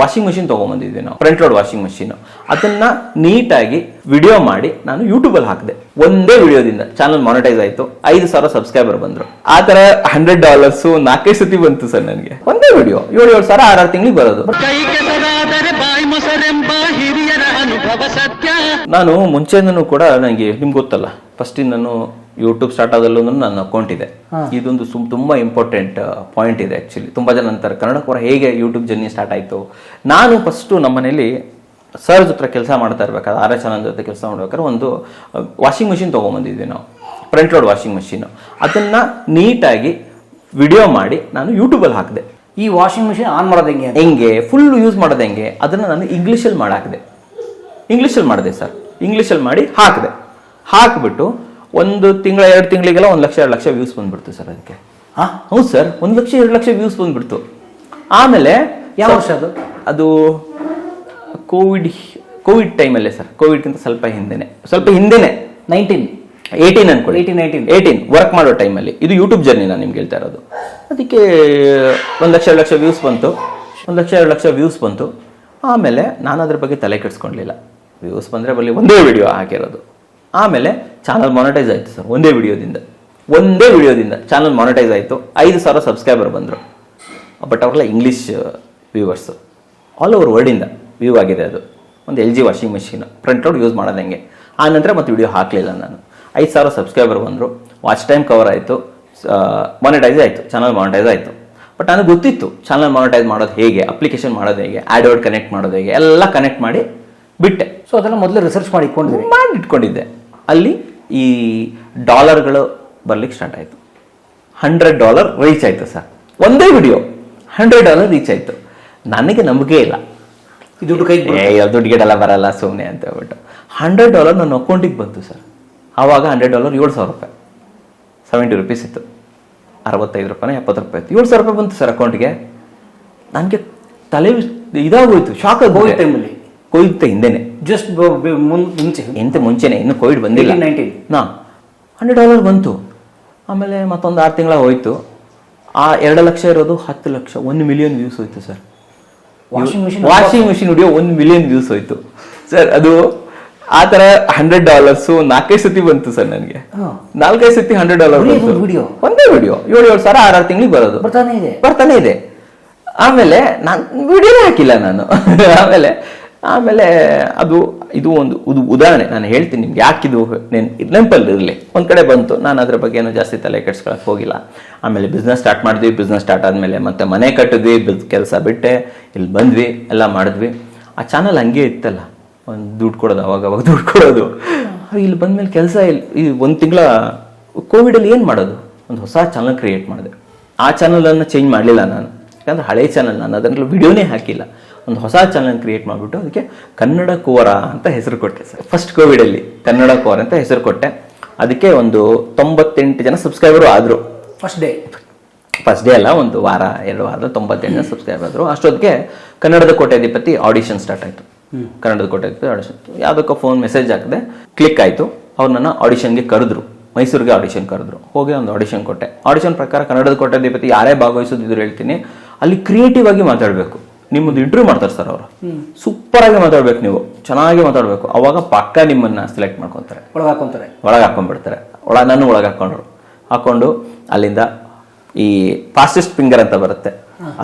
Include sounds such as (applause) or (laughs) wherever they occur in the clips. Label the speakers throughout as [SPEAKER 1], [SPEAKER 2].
[SPEAKER 1] washing machine ತೊಗೊಂಬಂದಿದ್ದೆ ನಾವು front road washing machine ಅದನ್ನ ನೀಟಾಗಿ ವಿಡಿಯೋ ಮಾಡಿ ನಾನು ಅಲ್ಲಿ ಹಾಕಿದೆ ಒಂದೇ ವಿಡಿಯೋದಿಂದ ಚಾನಲ್ ಮಾನಿಟೈಸ್ ಆಯ್ತು ಐದು ಸಾವಿರ ಸಬ್ಸ್ಕ್ರೈಬರ್ ಬಂದ್ರು ಆ ಥರ ಹಂಡ್ರೆಡ್ ಡಾಲರ್ಸ್ ನಾಲ್ಕೈದು ಸತಿ ಬಂತು ಸರ್ ನನಗೆ ಒಂದೇ ವಿಡಿಯೋ ಏಳು ಏಳು ಸಾವಿರ ಆರಾರು ತಿಂಗಳಿಗೆ ಬರೋದು ನಾನು ಮುಂಚೆನೂ ಕೂಡ ನನಗೆ ನಿಮ್ಗೆ ಗೊತ್ತಲ್ಲ ಫಸ್ಟ್ ನಾನು ಯೂಟ್ಯೂಬ್ ಸ್ಟಾರ್ಟ್ ಆದಲ್ಲೂ ನನ್ನ ಅಕೌಂಟ್ ಇದೆ ಇದೊಂದು ಸುಮ್ ತುಂಬ ಇಂಪಾರ್ಟೆಂಟ್ ಪಾಯಿಂಟ್ ಇದೆ ಆ್ಯಕ್ಚುಲಿ ತುಂಬಾ ಜನ ಅಂತಾರೆ ಕನ್ನಡಪುರ ಹೇಗೆ ಯೂಟ್ಯೂಬ್ ಜರ್ನಿ ಸ್ಟಾರ್ಟ್ ಆಯಿತು ನಾನು ಫಸ್ಟು ನಮ್ಮನೇಲಿ ಸರ್ ಜೊತೆ ಕೆಲಸ ಮಾಡ್ತಾ ಇರ್ಬೇಕಾದ್ರೆ ಆರ್ ಎಸ್ ಜೊತೆ ಕೆಲಸ ಮಾಡ್ಬೇಕಾದ್ರೆ ಒಂದು ವಾಷಿಂಗ್ ಮಿಷಿನ್ ತೊಗೊಂಬಂದಿದ್ವಿ ನಾವು ಫ್ರಂಟ್ ಲೋಡ್ ವಾಷಿಂಗ್ ಮಿಷಿನ್ ಅದನ್ನ ನೀಟಾಗಿ ವಿಡಿಯೋ ಮಾಡಿ ನಾನು ಯೂಟ್ಯೂಬಲ್ಲಿ ಹಾಕಿದೆ
[SPEAKER 2] ಈ ವಾಷಿಂಗ್ ಮಿಷಿನ್ ಆನ್ ಮಾಡೋದು ಹೆಂಗೆ
[SPEAKER 1] ಹೆಂಗೆ ಫುಲ್ ಯೂಸ್ ಮಾಡೋದು ಹೆಂಗೆ ಅದನ್ನು ನಾನು ಇಂಗ್ಲೀಷಲ್ಲಿ ಮಾಡಾಕಿದೆ ಇಂಗ್ಲೀಷಲ್ಲಿ ಮಾಡಿದೆ ಸರ್ ಇಂಗ್ಲೀಷಲ್ಲಿ ಮಾಡಿ ಹಾಕಿದೆ ಹಾಕಿಬಿಟ್ಟು ಒಂದು ತಿಂಗಳ ಎರಡು ತಿಂಗಳಿಗೆಲ್ಲ ಒಂದು ಲಕ್ಷ ಎರಡು ಲಕ್ಷ ವ್ಯೂಸ್ ಬಂದ್ಬಿಡ್ತು ಸರ್ ಅದಕ್ಕೆ ಹಾಂ ಹೌದು ಸರ್ ಒಂದು ಲಕ್ಷ ಎರಡು ಲಕ್ಷ ವ್ಯೂಸ್ ಬಂದ್ಬಿಡ್ತು ಆಮೇಲೆ ಯಾವ ವರ್ಷ ಅದು ಅದು ಕೋವಿಡ್ ಕೋವಿಡ್ ಟೈಮಲ್ಲೇ ಸರ್ ಕೋವಿಡ್ಗಿಂತ ಸ್ವಲ್ಪ ಹಿಂದೆನೆ ಸ್ವಲ್ಪ ಹಿಂದೆನೆ ನೈನ್ಟೀನ್ ಏಯ್ಟೀನ್ ಅನ್ಕೊಳ್ಳಿ ಏಯ್ಟೀನ್ ನೈನ್ಟೀನ್ ಏಯ್ಟೀನ್ ವರ್ಕ್ ಮಾಡೋ ಟೈಮಲ್ಲಿ ಇದು ಯೂಟ್ಯೂಬ್ ಜರ್ನಿ ನಾನು ನಿಮ್ಗೆ ಹೇಳ್ತಾ ಇರೋದು ಅದಕ್ಕೆ ಒಂದು ಲಕ್ಷ ಎರಡು ಲಕ್ಷ ವ್ಯೂಸ್ ಬಂತು ಒಂದು ಲಕ್ಷ ಎರಡು ಲಕ್ಷ ವ್ಯೂಸ್ ಬಂತು ಆಮೇಲೆ ನಾನು ಅದ್ರ ಬಗ್ಗೆ ತಲೆ ಕೆಡಿಸ್ಕೊಂಡಿಲ್ಲ ವ್ಯೂಸ್ ಬಂದರೆ ಬರಲಿ ಒಂದೇ ವಿಡಿಯೋ ಹಾಕಿರೋದು ಆಮೇಲೆ ಚಾನಲ್ ಮೊನಟೈಸ್ ಆಯಿತು ಸರ್ ಒಂದೇ ವಿಡಿಯೋದಿಂದ ಒಂದೇ ವಿಡಿಯೋದಿಂದ ಚಾನಲ್ ಮಾನಿಟೈಸ್ ಆಯಿತು ಐದು ಸಾವಿರ ಸಬ್ಸ್ಕ್ರೈಬರ್ ಬಂದರು ಬಟ್ ಅವರೆಲ್ಲ ಇಂಗ್ಲೀಷ್ ವ್ಯೂವರ್ಸು ಆಲ್ ಓವರ್ ವರ್ಲ್ಡಿಂದ ವ್ಯೂ ಆಗಿದೆ ಅದು ಒಂದು L G washing machine front out use ಮಾಡೋದು ಹೆಂಗೆ ಆ ನಂತರ ಮತ್ತೆ ವಿಡಿಯೋ ಹಾಕಲಿಲ್ಲ ನಾನು ಐದು ಸಾವಿರ ಸಬ್ಸ್ಕ್ರೈಬರ್ ಬಂದರು ವಾಚ್ ಟೈಮ್ ಕವರ್ ಆಯಿತು ಮಾನಿಟೈಸ್ ಆಯಿತು ಚಾನಲ್ ಮಾನಿಟೈಸ್ ಆಯಿತು ಬಟ್ ನನಗೆ ಗೊತ್ತಿತ್ತು ಚಾನಲ್ ಮಾನಿಟೈಸ್ ಮಾಡೋದು ಹೇಗೆ ಅಪ್ಲಿಕೇಶನ್ ಮಾಡೋದು ಹೇಗೆ ಆ್ಯಡ್ ವರ್ಡ್ ಕನೆಕ್ಟ್ ಮಾಡೋದು ಹೇಗೆ ಎಲ್ಲ ಕನೆಕ್ಟ್ ಮಾಡಿ ಬಿಟ್ಟೆ ಸೊ ಅದನ್ನು ಮೊದಲು ರಿಸರ್ಚ್ ಮಾಡಿ ಇಟ್ಕೊಂಡಿದ್ದೆ ಅಲ್ಲಿ ಈ ಡಾಲರ್ಗಳು ಬರ್ಲಿಕ್ಕೆ ಸ್ಟಾರ್ಟ್ ಆಯಿತು ಹಂಡ್ರೆಡ್ ಡಾಲರ್ ರೀಚ್ ಆಯಿತು ಸರ್ ಒಂದೇ ವಿಡಿಯೋ ಹಂಡ್ರೆಡ್ ಡಾಲರ್ ರೀಚ್ ಆಯಿತು ನನಗೆ ನಂಬಿಕೆ ಇಲ್ಲ ದುಡ್ಡು ಕೈ ದುಡ್ಡು ಬರಲ್ಲ ಸುಮ್ಮನೆ ಅಂತ ಹೇಳ್ಬಿಟ್ಟು ಹಂಡ್ರೆಡ್ ಡಾಲರ್ ನನ್ನ ಅಕೌಂಟಿಗೆ ಬಂತು ಸರ್ ಆವಾಗ ಹಂಡ್ರೆಡ್ ಡಾಲರ್ ಏಳು ಸಾವಿರ ರೂಪಾಯಿ ಸೆವೆಂಟಿ ರುಪೀಸ್ ಇತ್ತು ಅರವತ್ತೈದು ರೂಪಾಯಿ ಎಪ್ಪತ್ತು ರೂಪಾಯಿ ಇತ್ತು ಏಳು ಸಾವಿರ ರೂಪಾಯಿ ಬಂತು ಸರ್ ಅಕೌಂಟಿಗೆ ನನಗೆ ತಲೆ ಇದಾಗೋಯ್ತು ಶಾಕ್ ಆಗೋಯ್ತು ಟೈಮಲ್ಲಿ ಕೋವಿಡ್ ಹಿಂದೆನೆ ಜಸ್ಟ್ ಮುಂಚೆ ಎಂತ ಮುಂಚೆನೆ ಇನ್ನು ಕೋವಿಡ್ ಬಂದಿಲ್ಲ ನೈನ್ಟೀನ್ ನಾ ಹಂಡ್ರೆಡ್ ಡಾಲರ್ ಬಂತು ಆಮೇಲೆ ಮತ್ತೊಂದು ಆರು ತಿಂಗಳ ಹೋಯ್ತು ಆ ಎರಡು ಲಕ್ಷ ಇರೋದು ಹತ್ತು ಲಕ್ಷ ಒಂದು ಮಿಲಿಯನ್ ವ್ಯೂಸ್ ಹೋಯ್ತು sir washing machine washing machine video ಒಂದು ಮಿಲಿಯನ್ ವ್ಯೂಸ್ ಹೋಯ್ತು ಸರ್ ಅದು ಆ ತರ ಹಂಡ್ರೆಡ್ ಡಾಲರ್ಸು ನಾಲ್ಕೈದು ಸತಿ ಬಂತು ಸರ್ ನನಗೆ ನಾಲ್ಕೈದು ಸತಿ ಹಂಡ್ರೆಡ್ ಡಾಲರ್ ಬಂತು ವಿಡಿಯೋ ಒಂದೇ ವಿಡಿಯೋ ಏಳು ಏಳು ಸಾವಿರ ಆರಾರು ತಿಂಗಳಿಗೆ ಬರೋದು ಬರ್ತಾನೆ ಇದೆ ಬರ್ತಾನೆ ಇದೆ ಆಮೇಲೆ ನಾನು ವಿಡಿಯೋ ಹಾಕಿಲ್ಲ ನಾನು (laughs) ಆಮೇಲೆ ಆಮೇಲೆ ಅದು ಇದು ಒಂದು ಇದು ಉದಾಹರಣೆ ನಾನು ಹೇಳ್ತೀನಿ ನಿಮ್ಗೆ ಯಾಕಿದು ನೆನ್ ನೆನಪಲ್ಲಿ ಇರಲಿ ಒಂದು ಕಡೆ ಬಂತು ನಾನು ಅದ್ರ ಬಗ್ಗೆ ಏನೂ ಜಾಸ್ತಿ ತಲೆ ಕೆಡ್ಸ್ಕೊಳಕ್ಕೆ ಹೋಗಿಲ್ಲ ಆಮೇಲೆ ಬಿಸ್ನೆಸ್ ಸ್ಟಾರ್ಟ್ ಮಾಡಿದ್ವಿ ಬಿಸ್ನೆಸ್ ಸ್ಟಾರ್ಟ್ ಆದಮೇಲೆ ಮತ್ತೆ ಮನೆ ಕಟ್ಟಿದ್ವಿ ಕೆಲಸ ಬಿಟ್ಟೆ ಇಲ್ಲಿ ಬಂದ್ವಿ ಎಲ್ಲ ಮಾಡಿದ್ವಿ ಆ ಚಾನಲ್ ಹಂಗೆ ಇತ್ತಲ್ಲ ಒಂದು ದುಡ್ಡು ಕೊಡೋದು ಅವಾಗ ಅವಾಗ ದುಡ್ಡು ಕೊಡೋದು ಇಲ್ಲಿ ಬಂದಮೇಲೆ ಕೆಲಸ ಇಲ್ಲಿ ಈ ಒಂದು ತಿಂಗಳ ಕೋವಿಡಲ್ಲಿ ಏನು ಮಾಡೋದು ಒಂದು ಹೊಸ ಚಾನಲ್ ಕ್ರಿಯೇಟ್ ಮಾಡಿದೆ ಆ ಚಾನಲನ್ನು ಚೇಂಜ್ ಮಾಡಲಿಲ್ಲ ನಾನು ಯಾಕಂದರೆ ಹಳೆ ಚಾನಲ್ ನಾನು ಅದರಲ್ಲಿ ವಿಡಿಯೋನೇ ಹಾಕಿಲ್ಲ ಒಂದು ಹೊಸ ಚಾನಲ್ ಕ್ರಿಯೇಟ್ ಮಾಡಿಬಿಟ್ಟು ಅದಕ್ಕೆ ಕನ್ನಡ ಕೋರ ಅಂತ ಹೆಸರು ಕೊಟ್ಟೆ ಸರ್ ಫಸ್ಟ್ ಕೋವಿಡಲ್ಲಿ ಕನ್ನಡ ಕೋರ ಅಂತ ಹೆಸರು ಕೊಟ್ಟೆ ಅದಕ್ಕೆ ಒಂದು ತೊಂಬತ್ತೆಂಟು ಜನ ಸಬ್ಸ್ಕ್ರೈಬರು ಆದರು ಫಸ್ಟ್ ಡೇ ಫಸ್ಟ್ ಡೇ ಅಲ್ಲ ಒಂದು ವಾರ ಎರಡು ವಾರದ ತೊಂಬತ್ತೆಂಟು ಜನ ಸಬ್ಸ್ಕ್ರೈಬರ್ ಆದರು ಅಷ್ಟೊತ್ತಿಗೆ ಕನ್ನಡದ ಕೋಟ್ಯಾಧಿಪತಿ ಆಡಿಷನ್ ಸ್ಟಾರ್ಟ್ ಆಯಿತು ಕನ್ನಡದ ಕೋಟ್ಯಾಧಿಪತಿ ಆಡಿಷನ್ ಯಾವುದಕ್ಕೋ ಫೋನ್ ಮೆಸೇಜ್ ಹಾಕಿದೆ ಕ್ಲಿಕ್ ಆಯಿತು ಅವ್ರು ನನ್ನ ಆಡಿಷನ್ಗೆ ಕರೆದ್ರು ಮೈಸೂರಿಗೆ ಆಡಿಷನ್ ಕರೆದ್ರು ಹೋಗಿ ಒಂದು ಆಡಿಷನ್ ಕೊಟ್ಟೆ ಆಡಿಷನ್ ಪ್ರಕಾರ ಕನ್ನಡದ ಕೋಟ್ಯಾಧಿಪತಿ ಯಾರೇ ಭಾಗವಹಿಸೋದಿದ್ರು ಹೇಳ್ತೀನಿ ಅಲ್ಲಿ ಕ್ರಿಯೇಟಿವ್ ಆಗಿ ಮಾತಾಡಬೇಕು ನಿಮ್ಮದು ಇಂಟರ್ವ್ಯೂ ಮಾಡ್ತಾರೆ ಸರ್ ಅವರು ಸೂಪರ್ ಆಗಿ ಮಾತಾಡ್ಬೇಕು ನೀವು ಚೆನ್ನಾಗಿ ಮಾತಾಡ್ಬೇಕು ಅವಾಗ ಪಕ್ಕ ನಿಮ್ಮನ್ನ ಸೆಲೆಕ್ಟ್ ಮಾಡ್ಕೊಂತಾರೆ ಒಳಗೆ ಒಳಗೆ ಹಾಕೊಂಡ್ಬಿಡ್ತಾರೆ ಒಳ ನಾನು ಒಳಗೆ ಹಾಕೊಂಡ್ರು ಹಾಕೊಂಡು ಅಲ್ಲಿಂದ ಈ ಫಾಸ್ಟೆಸ್ಟ್ ಫಿಂಗರ್ ಅಂತ ಬರುತ್ತೆ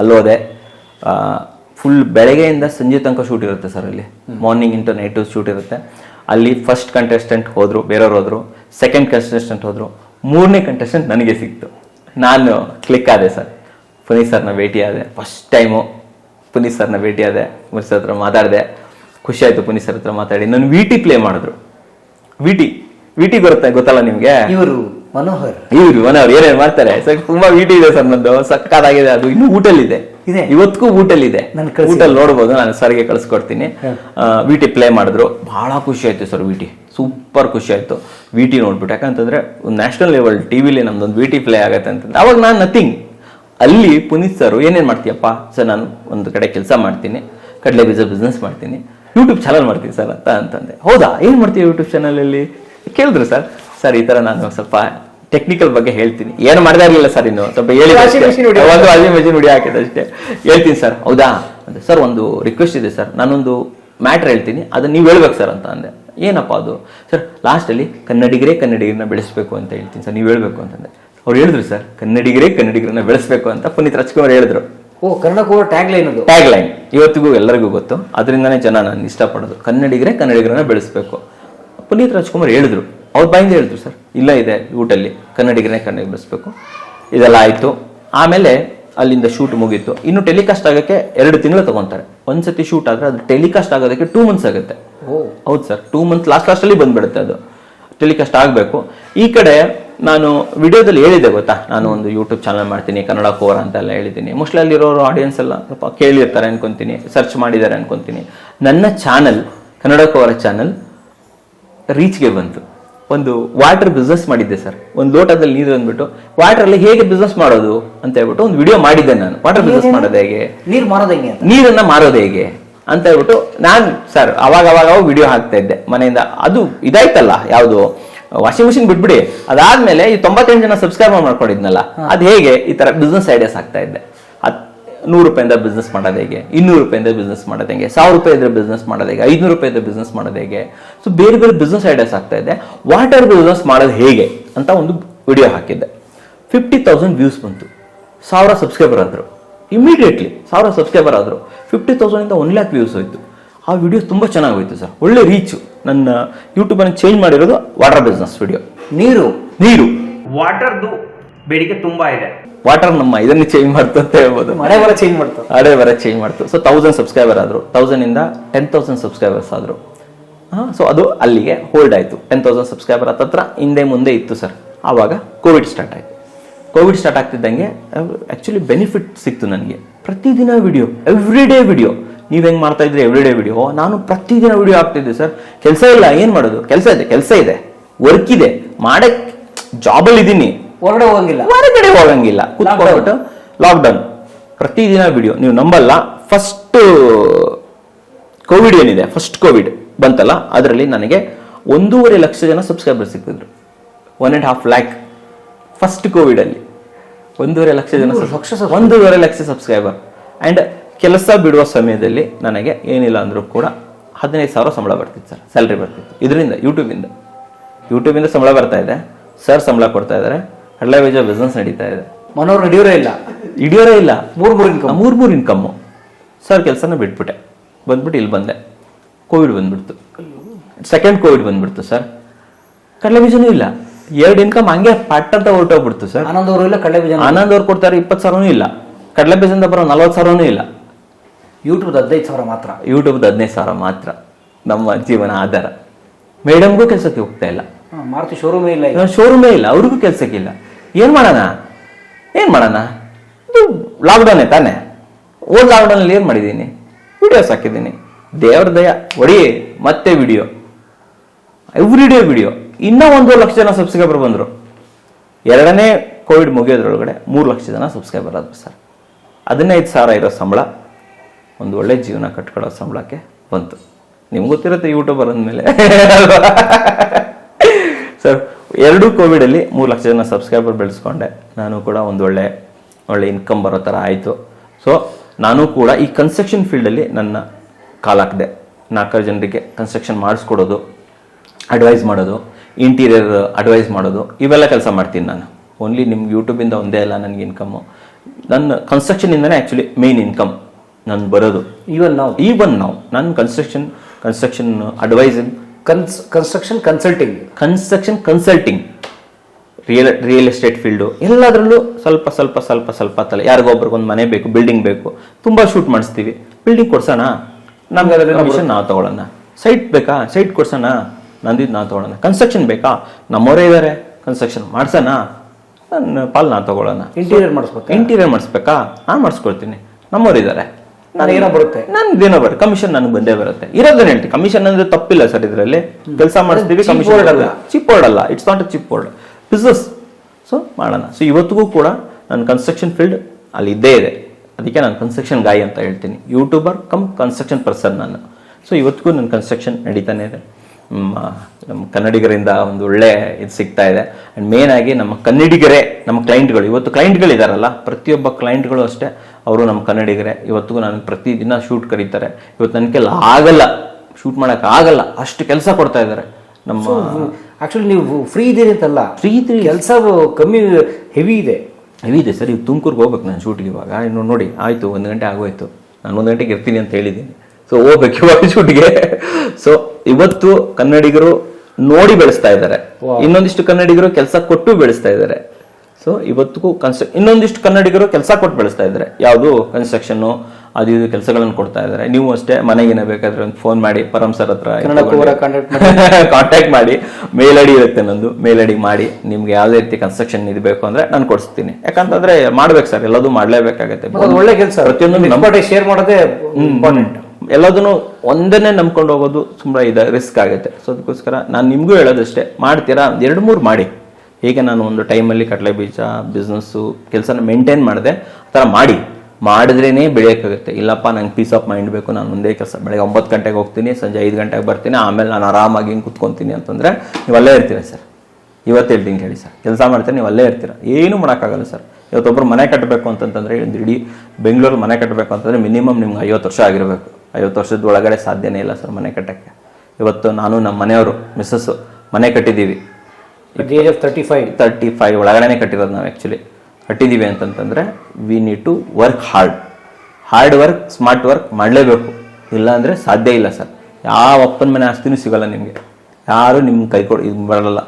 [SPEAKER 1] ಅಲ್ಲೋದೆ ಫುಲ್ ಬೆಳಗ್ಗೆಯಿಂದ ಸಂಜೆ ತನಕ ಶೂಟ್ ಇರುತ್ತೆ ಸರ್ ಅಲ್ಲಿ ಮಾರ್ನಿಂಗ್ ಇಂಟು ನೈಟು ಶೂಟ್ ಇರುತ್ತೆ ಅಲ್ಲಿ ಫಸ್ಟ್ ಕಂಟೆಸ್ಟೆಂಟ್ ಹೋದ್ರು ಬೇರೆಯವ್ರು ಹೋದ್ರು ಸೆಕೆಂಡ್ ಕಂಟೆಸ್ಟೆಂಟ್ ಹೋದ್ರು ಮೂರನೇ ಕಂಟೆಸ್ಟೆಂಟ್ ನನಗೆ ಸಿಕ್ತು ನಾನು ಕ್ಲಿಕ್ ಆದೆ ಸರ್ ಪುನೀತ್ ಸರ್ನ ಭೇಟಿ ಆದೆ ಫಸ್ಟ್ ಟೈಮು ಪುನೀತ್ ಸರ್ನ ಭೇಟಿಯಾದೆ ಪುನೀತ್ ಸರ್ ಹತ್ರ ಮಾತಾಡಿದೆ ಖುಷಿ ಆಯಿತು ಪುನೀತ್ ಸರ್ ಹತ್ರ ಮಾತಾಡಿ ನಾನು ವಿ ಟಿ ಪ್ಲೇ ಮಾಡಿದ್ರು ವಿ ಟಿ ವಿ ಟಿ ಬರುತ್ತೆ ಗೊತ್ತಲ್ಲ ನಿಮಗೆ ಇವರು ಮನೋಹರ್ ಇವರು ಮನೋಹರ್ ಏನೇನು ಮಾಡ್ತಾರೆ ಸರ್ ವಿ ಟಿ ಇದೆ ಸರ್ ನಂದು ಸಕ್ಕದಾಗಿದೆ ಅದು ಇನ್ನು ಊಟಲ್ಲಿದೆ ಇದೆ ಇವತ್ತಿಗೂ ಊಟಲ್ಲಿದೆ ಊಟಲ್ಲಿ ನೋಡ್ಬೋದು ನಾನು ಸರ್ಗೆ ವಿ ವಿಟಿ ಪ್ಲೇ ಮಾಡಿದ್ರು ಬಹಳ ಖುಷಿ ಆಯ್ತು ಸರ್ ಟಿ ಸೂಪರ್ ಖುಷಿ ಆಯ್ತು ವಿಟಿ ನೋಡ್ಬಿಟ್ಟು ಯಾಕಂತಂದ್ರೆ ನ್ಯಾಷನಲ್ ಲೆವೆಲ್ ಟಿವಿಲಿ ನಮ್ದೊಂದು ವಿಟಿ ಪ್ಲೇ ಆಗುತ್ತೆ ಅಂತ ಅವಾಗ ನಾನು ನಥಿಂಗ್ ಅಲ್ಲಿ ಪುನೀತ್ ಸರ್ ಏನೇನು ಮಾಡ್ತೀಯಪ್ಪ ಸರ್ ನಾನು ಒಂದು ಕಡೆ ಕೆಲಸ ಮಾಡ್ತೀನಿ ಕಡಲೆ ಬೀಜ ಬಿಸ್ನೆಸ್ ಮಾಡ್ತೀನಿ ಯೂಟ್ಯೂಬ್ ಚಾನಲ್ ಮಾಡ್ತೀನಿ ಸರ್ ಅಂತ ಅಂತಂದೆ ಹೌದಾ ಏನು ಮಾಡ್ತೀವಿ ಯೂಟ್ಯೂಬ್ ಚಾನಲಲ್ಲಿ ಕೇಳಿದ್ರು ಸರ್ ಸರ್ ಈ ಥರ ನಾನು ಸ್ವಲ್ಪ ಟೆಕ್ನಿಕಲ್ ಬಗ್ಗೆ ಹೇಳ್ತೀನಿ ಏನು ಮಾಡ್ತಾ ಇರಲಿಲ್ಲ ಸರ್ ಇನ್ನು ಸ್ವಲ್ಪ ಹೇಳಿ ಒಂದು ವಾಷಿಂಗ್ ಮೆಷಿನ್ ಹುಡಿ ಅಷ್ಟೇ ಹೇಳ್ತೀನಿ ಸರ್ ಹೌದಾ ಅಂತ ಸರ್ ಒಂದು ರಿಕ್ವೆಸ್ಟ್ ಇದೆ ಸರ್ ನಾನೊಂದು ಮ್ಯಾಟ್ರ್ ಹೇಳ್ತೀನಿ ಅದನ್ನು ನೀವು ಹೇಳ್ಬೇಕು ಸರ್ ಅಂತ ಅಂದೆ ಏನಪ್ಪ ಅದು ಸರ್ ಲಾಸ್ಟಲ್ಲಿ ಕನ್ನಡಿಗರೇ ಕನ್ನಡಿಗರನ್ನ ಬೆಳೆಸಬೇಕು ಅಂತ ಹೇಳ್ತೀನಿ ಸರ್ ನೀವು ಹೇಳಬೇಕು ಅಂತಂದೆ ಅವ್ರು ಹೇಳಿದ್ರು ಸರ್ ಕನ್ನಡಿಗರೇ ಕನ್ನಡಿಗರನ್ನ ಬೆಳೆಸಬೇಕು ಅಂತ ಪುನೀತ್ ರಾಜ್ಕುಮಾರ್ ಹೇಳಿದ್ರು ಓ ಕನ್ನಡ ಕೂಡ ಟ್ಯಾಗ್ ಲೈನ್ ಅದು ಟ್ಯಾಗ್ ಲೈನ್ ಇವತ್ತಿಗೂ ಎಲ್ಲರಿಗೂ ಗೊತ್ತು ಅದರಿಂದನೇ ಜನ ನಾನು ಇಷ್ಟಪಡೋದು ಕನ್ನಡಿಗರೇ ಕನ್ನಡಿಗರನ್ನ ಬೆಳೆಸಬೇಕು ಪುನೀತ್ ರಾಜ್ಕುಮಾರ್ ಹೇಳಿದ್ರು ಅವ್ರು ಬಾಯಿಂದ ಹೇಳಿದ್ರು ಸರ್ ಇಲ್ಲ ಇದೆ ಊಟಲ್ಲಿ ಕನ್ನಡಿಗರೇ ಕನ್ನಡ ಬೆಳೆಸಬೇಕು ಇದೆಲ್ಲ ಆಯಿತು ಆಮೇಲೆ ಅಲ್ಲಿಂದ ಶೂಟ್ ಮುಗೀತು ಇನ್ನು ಟೆಲಿಕಾಸ್ಟ್ ಆಗೋಕ್ಕೆ ಎರಡು ತಿಂಗಳು ತಗೊತಾರೆ ಒಂದ್ಸತಿ ಶೂಟ್ ಆದರೆ ಅದು ಟೆಲಿಕಾಸ್ಟ್ ಆಗೋದಕ್ಕೆ ಟೂ ಮಂತ್ಸ್ ಆಗುತ್ತೆ ಹೌದು ಸರ್ ಟೂ ಮಂತ್ಸ್ ಲಾಸ್ಟ್ ಲಾಸ್ಟಲ್ಲಿ ಬಂದ್ಬಿಡುತ್ತೆ ಅದು ಟೆಲಿಕಾಸ್ಟ್ ಆಗಬೇಕು ಈ ಕಡೆ ನಾನು ವಿಡಿಯೋದಲ್ಲಿ ಹೇಳಿದೆ ಗೊತ್ತಾ ನಾನು ಒಂದು ಯೂಟ್ಯೂಬ್ ಚಾನಲ್ ಮಾಡ್ತೀನಿ ಕನ್ನಡ ಕೋರ್ ಎಲ್ಲ ಹೇಳಿದ್ದೀನಿ ಮೋಸ್ಟ್ಲಿ ಅಲ್ಲಿರೋರು ಆಡಿಯನ್ಸ್ ಎಲ್ಲ ಸ್ವಲ್ಪ ಕೇಳಿರ್ತಾರೆ ಅನ್ಕೊಂತೀನಿ ಸರ್ಚ್ ಮಾಡಿದ್ದಾರೆ ಅನ್ಕೊಂತೀನಿ ನನ್ನ ಚಾನಲ್ ಕನ್ನಡ ಕೋರ ಚಾನಲ್ ರೀಚ್ಗೆ ಬಂತು ಒಂದು ವಾಟರ್ ಬಿಸ್ನೆಸ್ ಮಾಡಿದ್ದೆ ಸರ್ ಒಂದು ಲೋಟದಲ್ಲಿ ನೀರು ಬಂದ್ಬಿಟ್ಟು ವಾಟರ್ ಅಲ್ಲಿ ಹೇಗೆ ಬಿಸ್ನೆಸ್ ಮಾಡೋದು ಅಂತ ಹೇಳ್ಬಿಟ್ಟು ಒಂದು ವಿಡಿಯೋ ಮಾಡಿದ್ದೆ ನಾನು ವಾಟರ್ ಬಿಸ್ನೆಸ್ ಮಾಡೋದು ಹೇಗೆ ನೀರು ಮಾರೋದು ಹೇಗೆ ನೀರನ್ನ ಮಾರೋದು ಹೇಗೆ ಅಂತ ಹೇಳ್ಬಿಟ್ಟು ನಾನು ಸರ್ ಅವಾಗ ಅವಾಗ ವಿಡಿಯೋ ಹಾಕ್ತಾ ಇದ್ದೆ ಮನೆಯಿಂದ ಅದು ಇದಾಯ್ತಲ್ಲ ಯಾವುದು ವಾಷಿಂಗ್ ಮಿಷಿನ್ ಬಿಟ್ಬಿಡಿ ಅದಾದ್ಮೇಲೆ ಈ ತೊಂಬತ್ತೆಂಟು ಜನ ಸಬ್ಸ್ಕ್ರೈಬರ್ ಮಾಡ್ಕೊಂಡಿದ್ನಲ್ಲ ಅದು ಹೇಗೆ ಈ ತರ ಬಿಸ್ನೆಸ್ ಐಡಿಯಾಸ್ ಆಗ್ತಾ ಇದ್ದೆ ನೂರು ರೂಪಾಯಿಂದ ಬಿಸ್ನೆಸ್ ಮಾಡೋದು ಹೇಗೆ ಇನ್ನೂರು ರೂಪಾಯಿಂದ ಬಿಸ್ನೆಸ್ ಮಾಡೋದು ಹೇಗೆ ಸಾವಿರ ರೂಪಾಯಿ ಇದ್ರೆ ಬಿಸ್ನೆಸ್ ಮಾಡೋದು ಹೇಗೆ ಐನೂರು ರೂಪಾಯಿಂದ ಬಿಸ್ನೆಸ್ ಮಾಡೋದು ಹೇಗೆ ಸೊ ಬೇರೆ ಬೇರೆ ಬಿಸ್ನೆಸ್ ಐಡಿಯಾಸ್ ಆಗ್ತಾ ಇದೆ ವಾಟರ್ ಬಿಸ್ನೆಸ್ ಮಾಡೋದು ಹೇಗೆ ಅಂತ ಒಂದು ವಿಡಿಯೋ ಹಾಕಿದ್ದೆ ಫಿಫ್ಟಿ ತೌಸಂಡ್ ವ್ಯೂಸ್ ಬಂತು ಸಾವಿರ ಸಬ್ಸ್ಕ್ರೈಬರ್ ಆದರು ಇಮಿಡಿಯೇಟ್ಲಿ ಸಾವಿರ ಸಬ್ಸ್ಕ್ರೈಬರ್ ಆದರು ಫಿಫ್ಟಿ ತೌಸಂಡಿಂದ ಒನ್ ಲ್ಯಾಕ್ ವ್ಯೂಸ್ ಹೋಯಿತು ಆ ವಿಡಿಯೋ ತುಂಬ ಚೆನ್ನಾಗಿ ಹೋಯ್ತು ಸರ್ ಒಳ್ಳೆ ರೀಚು ನನ್ನ ಅನ್ನು ಚೇಂಜ್ ಮಾಡಿರೋದು ವಾಟರ್ ಬಿಸ್ನೆಸ್ ವಿಡಿಯೋ ನೀರು ನೀರು ವಾಟರ್ದು ಬೇಡಿಕೆ ತುಂಬಾ ಇದೆ ವಾಟರ್ ನಮ್ಮ ಇದನ್ನೇ ಚೇಂಜ್ ಮಾಡ್ತು ಅಂತ ಹೇಳ್ಬೋದು ಮಳೆ ಬರ ಚೇಂಜ್ ಮಾಡ್ತು ಮಳೆ ಬರ ಚೇಂಜ್ ಮಾಡ್ತು ಸೊ ತೌಸಂಡ್ ಸಬ್ಸ್ಕ್ರೈಬರ್ ಆದರು ಇಂದ ಟೆನ್ ತೌಸಂಡ್ ಸಬ್ಸ್ಕ್ರೈಬರ್ಸ್ ಆದರು ಹಾಂ ಸೊ ಅದು ಅಲ್ಲಿಗೆ ಹೋಲ್ಡ್ ಆಯಿತು ಟೆನ್ ತೌಸಂಡ್ ಸಬ್ಸ್ಕ್ರೈಬರ್ ಹತ್ರ ಹಿಂದೆ ಮುಂದೆ ಇತ್ತು ಸರ್ ಆವಾಗ ಕೋವಿಡ್ ಸ್ಟಾರ್ಟ್ ಆಯಿತು ಕೋವಿಡ್ ಸ್ಟಾರ್ಟ್ ಆಗ್ತಿದ್ದಂಗೆ ಆ್ಯಕ್ಚುಲಿ ಬೆನಿಫಿಟ್ ಸಿಕ್ತು ನನಗೆ ಪ್ರತಿದಿನ ವಿಡಿಯೋ ಎವ್ರಿ ಡೇ ವಿಡಿಯೋ ನೀವು ಹೆಂಗೆ ಮಾಡ್ತಾ ಇದ್ರಿ ಎವ್ರಿಡೇ ವಿಡಿಯೋ ನಾನು ಪ್ರತಿದಿನ ವಿಡಿಯೋ ಹಾಕ್ತಿದ್ದೆ ಸರ್ ಕೆಲಸ ಇಲ್ಲ ಏನು ಮಾಡೋದು ಕೆಲಸ ಇದೆ ಕೆಲಸ ಇದೆ ವರ್ಕ್ ಇದೆ ಮಾಡಕ್ ಜಾಬಲ್ಲಿ ಇದ್ದೀನಿ ಹೊರಗಡೆ ಹೋಗಂಗಿಲ್ಲ ಹೊರಗಡೆ ಹೋಗಂಗಿಲ್ಲ ಕೂತ್ಕೊಂಡ್ಬಿಟ್ಟು ಲಾಕ್ಡೌನ್ ಪ್ರತಿದಿನ ವಿಡಿಯೋ ನೀವು ನಂಬಲ್ಲ ಫಸ್ಟ್ ಕೋವಿಡ್ ಏನಿದೆ ಫಸ್ಟ್ ಕೋವಿಡ್ ಬಂತಲ್ಲ ಅದರಲ್ಲಿ ನನಗೆ ಒಂದೂವರೆ ಲಕ್ಷ ಜನ ಸಬ್ಸ್ಕ್ರೈಬರ್ ಸಿಕ್ಕಿದ್ರು one and half lakh first ಕೋವಿಡಲ್ಲಿ ಒಂದೂವರೆ ಲಕ್ಷ ಜನ ಒಂದೂವರೆ ಲಕ್ಷ ಸಬ್ಸ್ಕ್ರೈಬರ್ ಆ್ಯಂಡ್ ಕೆಲಸ ಬಿಡುವ ಸಮಯದಲ್ಲಿ ನನಗೆ ಏನಿಲ್ಲ ಅಂದರೂ ಕೂಡ ಹದಿನೈದು ಸಾವಿರ ಸಂಬಳ ಬರ್ತಿತ್ತು ಸರ್ ಸ್ಯಾಲ್ರಿ ಬರ್ತಿತ್ತು ಇದರಿಂದ ಯೂಟ್ಯೂಬಿಂದ ಯೂಟ್ಯೂಬಿಂದ ಸಂಬಳ ಬರ್ತಾ ಇದೆ ಸರ್ ಸಂಬಳ ಕೊಡ್ತಾ ಇದ್ದಾರೆ ಹಳ್ಳೆ ವೇಜ ಬಿಸ್ನೆಸ್ ನಡೀತಾ ಇದೆ ಮನೋರು ಹಿಡಿಯೋರೇ ಇಲ್ಲ ಹಿಡಿಯೋರೇ ಇಲ್ಲ ಮೂರು ಮೂರು ಇನ್ಕಮ್ ಮೂರು ಮೂರು ಇನ್ಕಮ್ಮು ಸರ್ ಕೆಲಸನ ಬಿಟ್ಬಿಟ್ಟೆ ಬಂದ್ಬಿಟ್ಟು ಇಲ್ಲಿ ಬಂದೆ ಕೋವಿಡ್ ಬಂದ್ಬಿಡ್ತು ಸೆಕೆಂಡ್ ಕೋವಿಡ್ ಬಂದ್ಬಿಡ್ತು ಸರ್ ಕಡಲೆ ಬೀಜನೂ ಇಲ್ಲ ಎರಡು ಇನ್ಕಮ್ ಹಂಗೆ ಪಟ್ ಅಂತ ಹೊರಟೋಗ್ಬಿಡ್ತು ಸರ್ ಆನಂದ್ ಅವರು ಇಲ್ಲ ಕಡಲೆ ಬೀಜ ಆನಂದ್ ಅವ್ರು ಕೊಡ್ತಾರೆ ಇಪ್ಪತ್ತು ಸಾವಿರನೂ ಇಲ್ಲ ಕಡಲೆ ಬೀಜದಿಂದ ಬರೋ ನಲ್ವತ್ತು ಸಾವಿರನೂ ಇಲ್ಲ ಯೂಟ್ಯೂಬ್ ಹದಿನೈದು ಸಾವಿರ ಮಾತ್ರ ಯೂಟ್ಯೂಬ್ ಹದಿನೈದು ಸಾವಿರ ಮಾತ್ರ ನಮ್ಮ ಜೀವನ ಆಧಾರ ಮೇಡಮ್ಗೂ ಕೆಲಸಕ್ಕೆ ಹೋಗ್ತಾ ಇಲ್ಲ ಮಾರುತಿ ಶೋರೂಮೇ ಇಲ್ಲ ಶೋರೂಮೇ ಇಲ್ಲ ಅವ್ರಿಗೂ ಇಲ್ಲ ಏನು ಮಾಡೋಣ ಏನು ಮಾಡೋಣ ಇದು ಲಾಕ್ಡೌನ್ ತಾನೇ ಓದ್ ಲಾಕ್ಡೌನಲ್ಲಿ ಏನು ಮಾಡಿದ್ದೀನಿ ವಿಡಿಯೋಸ್ ಹಾಕಿದ್ದೀನಿ ದೇವ್ರ ದಯ ಒಡಿ ಮತ್ತೆ ವಿಡಿಯೋ ಎವ್ರಿ ಡೇ ವಿಡಿಯೋ ಇನ್ನೂ ಒಂದು ಲಕ್ಷ ಜನ ಸಬ್ಸ್ಕ್ರೈಬರ್ ಬಂದರು ಎರಡನೇ ಕೋವಿಡ್ ಮುಗಿಯೋದ್ರೊಳಗಡೆ ಮೂರು ಲಕ್ಷ ಜನ ಸಬ್ಸ್ಕ್ರೈಬರ್ ಆದರು ಸರ್ ಹದಿನೈದು ಸಾವಿರ ಇರೋ ಸಂಬಳ ಒಂದು ಒಳ್ಳೆ ಜೀವನ ಕಟ್ಕೊಳ್ಳೋ ಸಂಬಳಕ್ಕೆ ಬಂತು ನಿಮ್ಗೆ ಗೊತ್ತಿರುತ್ತೆ ಯೂಟ್ಯೂಬರ್ ಅಂದಮೇಲೆ ಸರ್ ಎರಡೂ ಕೋವಿಡಲ್ಲಿ ಮೂರು ಲಕ್ಷ ಜನ ಸಬ್ಸ್ಕ್ರೈಬರ್ ಬೆಳೆಸ್ಕೊಂಡೆ ನಾನು ಕೂಡ ಒಂದು ಒಳ್ಳೆ ಒಳ್ಳೆ ಇನ್ಕಮ್ ಬರೋ ಥರ ಆಯಿತು ಸೊ ನಾನು ಕೂಡ ಈ ಕನ್ಸ್ಟ್ರಕ್ಷನ್ ಫೀಲ್ಡಲ್ಲಿ ನನ್ನ ಕಾಲಾಕಿದೆ ನಾಲ್ಕಾರು ಜನರಿಗೆ ಕನ್ಸ್ಟ್ರಕ್ಷನ್ ಮಾಡಿಸ್ಕೊಡೋದು ಅಡ್ವೈಸ್ ಮಾಡೋದು ಇಂಟೀರಿಯರ್ ಅಡ್ವೈಸ್ ಮಾಡೋದು ಇವೆಲ್ಲ ಕೆಲಸ ಮಾಡ್ತೀನಿ ನಾನು ಓನ್ಲಿ ನಿಮ್ಗೆ ಯೂಟ್ಯೂಬಿಂದ ಒಂದೇ ಅಲ್ಲ ನನಗೆ ಇನ್ಕಮ್ಮು ನನ್ನ ಕನ್ಸ್ಟ್ರಕ್ಷನಿಂದನೇ ಆ್ಯಕ್ಚುಲಿ ಮೇಯ್ನ್ ಇನ್ಕಮ್ ನಾನು ಬರೋದು ಈವನ್ ನಾವು ಈವನ್ ನಾವು ನಾನು construction construction advising cons construction consulting construction consulting real real estate field ಎಲ್ಲದರಲ್ಲೂ ಸ್ವಲ್ಪ ಸ್ವಲ್ಪ ಸ್ವಲ್ಪ ಸ್ವಲ್ಪ ತಲೆ ಒಂದು ಮನೆ ಬೇಕು ಬಿಲ್ಡಿಂಗ್ ಬೇಕು ತುಂಬ ಶೂಟ್ ಮಾಡಿಸ್ತೀವಿ ಬಿಲ್ಡಿಂಗ್ ಕೊಡ್ಸೋಣ ನಮ್ಗೆ ಅದರಲ್ಲಿ ನಾವು ತಗೊಳ್ಳೋಣ ಸೈಟ್ ಬೇಕಾ ಸೈಟ್ ಕೊಡ್ಸೋಣ ನಂದಿದ್ದು ನಾವು ತಗೊಳ್ಳೋಣ ಕನ್ಸ್ಟ್ರಕ್ಷನ್ ಬೇಕಾ ನಮ್ಮವರೇ ಇದ್ದಾರೆ ಕನ್ಸ್ಟ್ರಕ್ಷನ್ ಮಾಡ್ಸೋಣ ನನ್ನ ಪಾಲ್ ನಾ ತೊಗೊಳ್ಳೋಣ ಇಂಟೀರಿಯರ್ ಮಾಡಿಸ್ಬೇಕು ಇಂಟೀರಿಯರ್ ಮಾಡಿಸ್ಬೇಕಾ ನಾನು ಮಾಡಿಸ್ಕೊಳ್ತೀನಿ ನಮ್ಮವರಿದ್ದಾರೆ ಇದ್ದಾರೆ ನನಗೇನೋ ಬರುತ್ತೆ ಬರುತ್ತೆ ಕಮಿಷನ್ ನನ್ಗೆ ಬಂದೇ ಬರುತ್ತೆ ಇರೋದನ್ನ ಹೇಳ್ತೀನಿ ಕಮಿಷನ್ ಅಂದ್ರೆ ತಪ್ಪಿಲ್ಲ ಸರ್ ಇದರಲ್ಲಿ ಕೆಲಸ ಮಾಡಿಸ್ತೀವಿ ಕಮಿಷನ್ ಚಿಪ್ ಬೋರ್ಡ್ ಅಲ್ಲ it's not a chip board business so ಮಾಡೋಣ ಸೊ ಇವತ್ತಿಗೂ ಕೂಡ ನನ್ನ ಕನ್ಸ್ಟ್ರಕ್ಷನ್ ಫೀಲ್ಡ್ ಅಲ್ಲಿ ಇದ್ದೇ ಇದೆ ಅದಕ್ಕೆ ನಾನು ಕನ್ಸ್ಟ್ರಕ್ಷನ್ ಗಾಯಿ ಅಂತ ಹೇಳ್ತೀನಿ ಯೂಟ್ಯೂಬರ್ ಕಮ್ ಕನ್ಸ್ಟ್ರಕ್ಷನ್ ಪರ್ಸನ್ ನಾನು ಸೊ ಇವತ್ತಿಗೂ ನನ್ನ ಕನ್ಸ್ಟ್ರಕ್ಷನ್ ನಡೀತಾನೆ ಇದೆ ನಮ್ಮ ಕನ್ನಡಿಗರಿಂದ ಒಂದು ಒಳ್ಳೆ ಇದು ಸಿಗ್ತಾ ಇದೆ ಆ್ಯಂಡ್ ಆಗಿ ನಮ್ಮ ಕನ್ನಡಿಗರೇ ನಮ್ಮ ಕ್ಲೈಂಟ್ಗಳು ಇವತ್ತು ಕ್ಲೈಂಟ್ಗಳಿದಾರಲ್ಲ ಪ್ರತಿಯೊಬ್ಬ ಕ್ಲೈಂಟ್ಗಳು ಅಷ್ಟೇ ಅವರು ನಮ್ಮ ಕನ್ನಡಿಗರೇ ಇವತ್ತಿಗೂ ನಾನು ಪ್ರತಿದಿನ ಶೂಟ್ ಕರೀತಾರೆ ಇವತ್ತು ನನ್ನ ಕೆಲ ಆಗಲ್ಲ ಶೂಟ್ ಆಗಲ್ಲ ಅಷ್ಟು ಕೆಲಸ ಕೊಡ್ತಾ ಇದ್ದಾರೆ ನಮ್ಮ ಆ್ಯಕ್ಚುಲಿ ನೀವು ಫ್ರೀ ಇದ್ದೀರಿ ಅಂತಲ್ಲ ಫ್ರೀ ಇದ್ದೀರಿ ಕೆಲಸ ಕಮ್ಮಿ ಹೆವಿ ಇದೆ ಹೆವಿ ಇದೆ ಸರ್ ಇವ್ ತುಮಕೂರಿಗೆ ಹೋಗ್ಬೇಕು ನಾನು ಶೂಟಿಗೆ ಇವಾಗ ಇನ್ನು ನೋಡಿ ಆಯಿತು ಒಂದು ಗಂಟೆ ಆಗೋಯ್ತು ನಾನು ಒಂದು ಗಂಟೆಗೆ ಇರ್ತೀನಿ ಅಂತ ಹೇಳಿದ್ದೀನಿ ಸೊ ಹೋಗ್ಬೇಕು ಇವಾಗ ಶೂಟಿಗೆ ಸೊ ಇವತ್ತು ಕನ್ನಡಿಗರು ನೋಡಿ ಬೆಳೆಸ್ತಾ ಇದ್ದಾರೆ ಇನ್ನೊಂದಿಷ್ಟು ಕನ್ನಡಿಗರು ಕೆಲಸ ಕೊಟ್ಟು ಬೆಳೆಸ್ತಾ ಇದ್ದಾರೆ ಸೊ ಇವತ್ತಿಗೂ ಕನ್ಸ್ಟ್ರಕ್ ಇನ್ನೊಂದಿಷ್ಟು ಕನ್ನಡಿಗರು ಕೆಲಸ ಕೊಟ್ಟು ಬೆಳೆಸ್ತಾ ಇದ್ದಾರೆ ಯಾವುದು ಕನ್ಸ್ಟ್ರಕ್ಷನ್ ಅದು ಇದು ಕೆಲಸಗಳನ್ನು ಕೊಡ್ತಾ ಇದ್ದಾರೆ ನೀವು ಅಷ್ಟೇ ಮನೆಗೆ ಬೇಕಾದ್ರೆ ಒಂದು ಫೋನ್ ಮಾಡಿ ಪರಂ ಸರ್ ಹತ್ರ ಕಾಂಟ್ಯಾಕ್ಟ್ ಮಾಡಿ (laughs) ಮೇಲ್ ಅಡಿ ಇರುತ್ತೆ ನಂದು ಮೇಲ್ ಅಡಿ ಮಾಡಿ ನಿಮ್ಗೆ ಯಾವ್ದೇ ರೀತಿ ಕನ್ಸ್ಟ್ರಕ್ಷನ್ ಇದು ಬೇಕು ಅಂದ್ರೆ ನಾನು ಕೊಡಿಸ್ತೀನಿ ಯಾಕಂತಂದ್ರೆ ಮಾಡ್ಬೇಕು ಸರ್ ಎಲ್ಲದೂ ಮಾಡ್ಲೇಬೇಕಾಗತ್ತೆ ಒಳ್ಳೆ ಕೆಲಸ ಪ್ರತಿಯೊಂದು ಶೇರ್ ಮಾಡೋದೇ ಇಂಪಾರ್ಟೆಂಟ್ ಎಲ್ಲದನ್ನು ಒಂದನ್ನೇ ನಂಬ್ಕೊಂಡು ಹೋಗೋದು ತುಂಬ ಇದೆ ರಿಸ್ಕ್ ಆಗುತ್ತೆ ಸೊ ಅದಕ್ಕೋಸ್ಕರ ನಾನು ನಿಮಗೂ ಹೇಳೋದಷ್ಟೇ ಮಾಡ್ತೀರಾ ಎರಡು ಮೂರು ಮಾಡಿ ಹೀಗೆ ನಾನು ಒಂದು ಟೈಮಲ್ಲಿ ಕಡಲೆ ಬೀಜ ಬಿಸ್ನೆಸ್ಸು ಕೆಲಸನ ಮೇಂಟೈನ್ ಮಾಡಿದೆ ಆ ಥರ ಮಾಡಿ ಮಾಡಿದ್ರೇ ಬೆಳೆಯೋಕ್ಕಾಗುತ್ತೆ ಇಲ್ಲಪ್ಪ ನಂಗೆ ಪೀಸ್ ಆಫ್ ಮೈಂಡ್ ಬೇಕು ನಾನು ಒಂದೇ ಕೆಲಸ ಬೆಳಗ್ಗೆ ಒಂಬತ್ತು ಗಂಟೆಗೆ ಹೋಗ್ತೀನಿ ಸಂಜೆ ಐದು ಗಂಟೆಗೆ ಬರ್ತೀನಿ ಆಮೇಲೆ ನಾನು ಆರಾಮಾಗಿ ಹಿಂಗೆ ಕುತ್ಕೊತೀನಿ ಅಂತಂದರೆ ನೀವು ಅಲ್ಲೇ ಇರ್ತೀರ ಸರ್ ಇವತ್ತು ಹೇಳ್ತೀನಿ ಹೇಳಿ ಸರ್ ಕೆಲಸ ಮಾಡ್ತೀನಿ ನೀವು ಅಲ್ಲೇ ಇರ್ತೀರ ಏನೂ ಮಾಡೋಕ್ಕಾಗಲ್ಲ ಸರ್ ಇವತ್ತೊಬ್ಬರು ಮನೆ ಕಟ್ಟಬೇಕು ಅಂತಂತಂದರೆ ಇಡೀ ಬೆಂಗಳೂರು ಮನೆ ಕಟ್ಟಬೇಕು ಅಂತಂದರೆ ಮಿನಿಮಮ್ ನಿಮ್ಗೆ ಐವತ್ತು ವರ್ಷ ಆಗಿರಬೇಕು ಐವತ್ತು ವರ್ಷದ ಒಳಗಡೆ ಸಾಧ್ಯನೇ ಇಲ್ಲ ಸರ್ ಮನೆ ಕಟ್ಟಕ್ಕೆ ಇವತ್ತು ನಾನು ನಮ್ಮ ಮನೆಯವರು ಮಿಸ್ಸಸ್ ಮನೆ ಕಟ್ಟಿದ್ದೀವಿ ತರ್ಟಿ ಫೈವ್ ತರ್ಟಿ ಫೈವ್ ಒಳಗಡೆ ಕಟ್ಟಿರೋದು ನಾವು ಆ್ಯಕ್ಚುಲಿ ಕಟ್ಟಿದ್ದೀವಿ ಅಂತಂತಂದರೆ we need to work hard hard work smart work ಮಾಡಲೇಬೇಕು ಇಲ್ಲಾಂದರೆ ಸಾಧ್ಯ ಇಲ್ಲ ಸರ್ ಯಾವ ಅಪ್ಪನ ಮನೆ ಆಸ್ತಿನೂ ಸಿಗೋಲ್ಲ ನಿಮಗೆ ಯಾರೂ ನಿಮ್ಗೆ ಕೈ ಕೊಡ ಇದು ಬರಲ್ಲ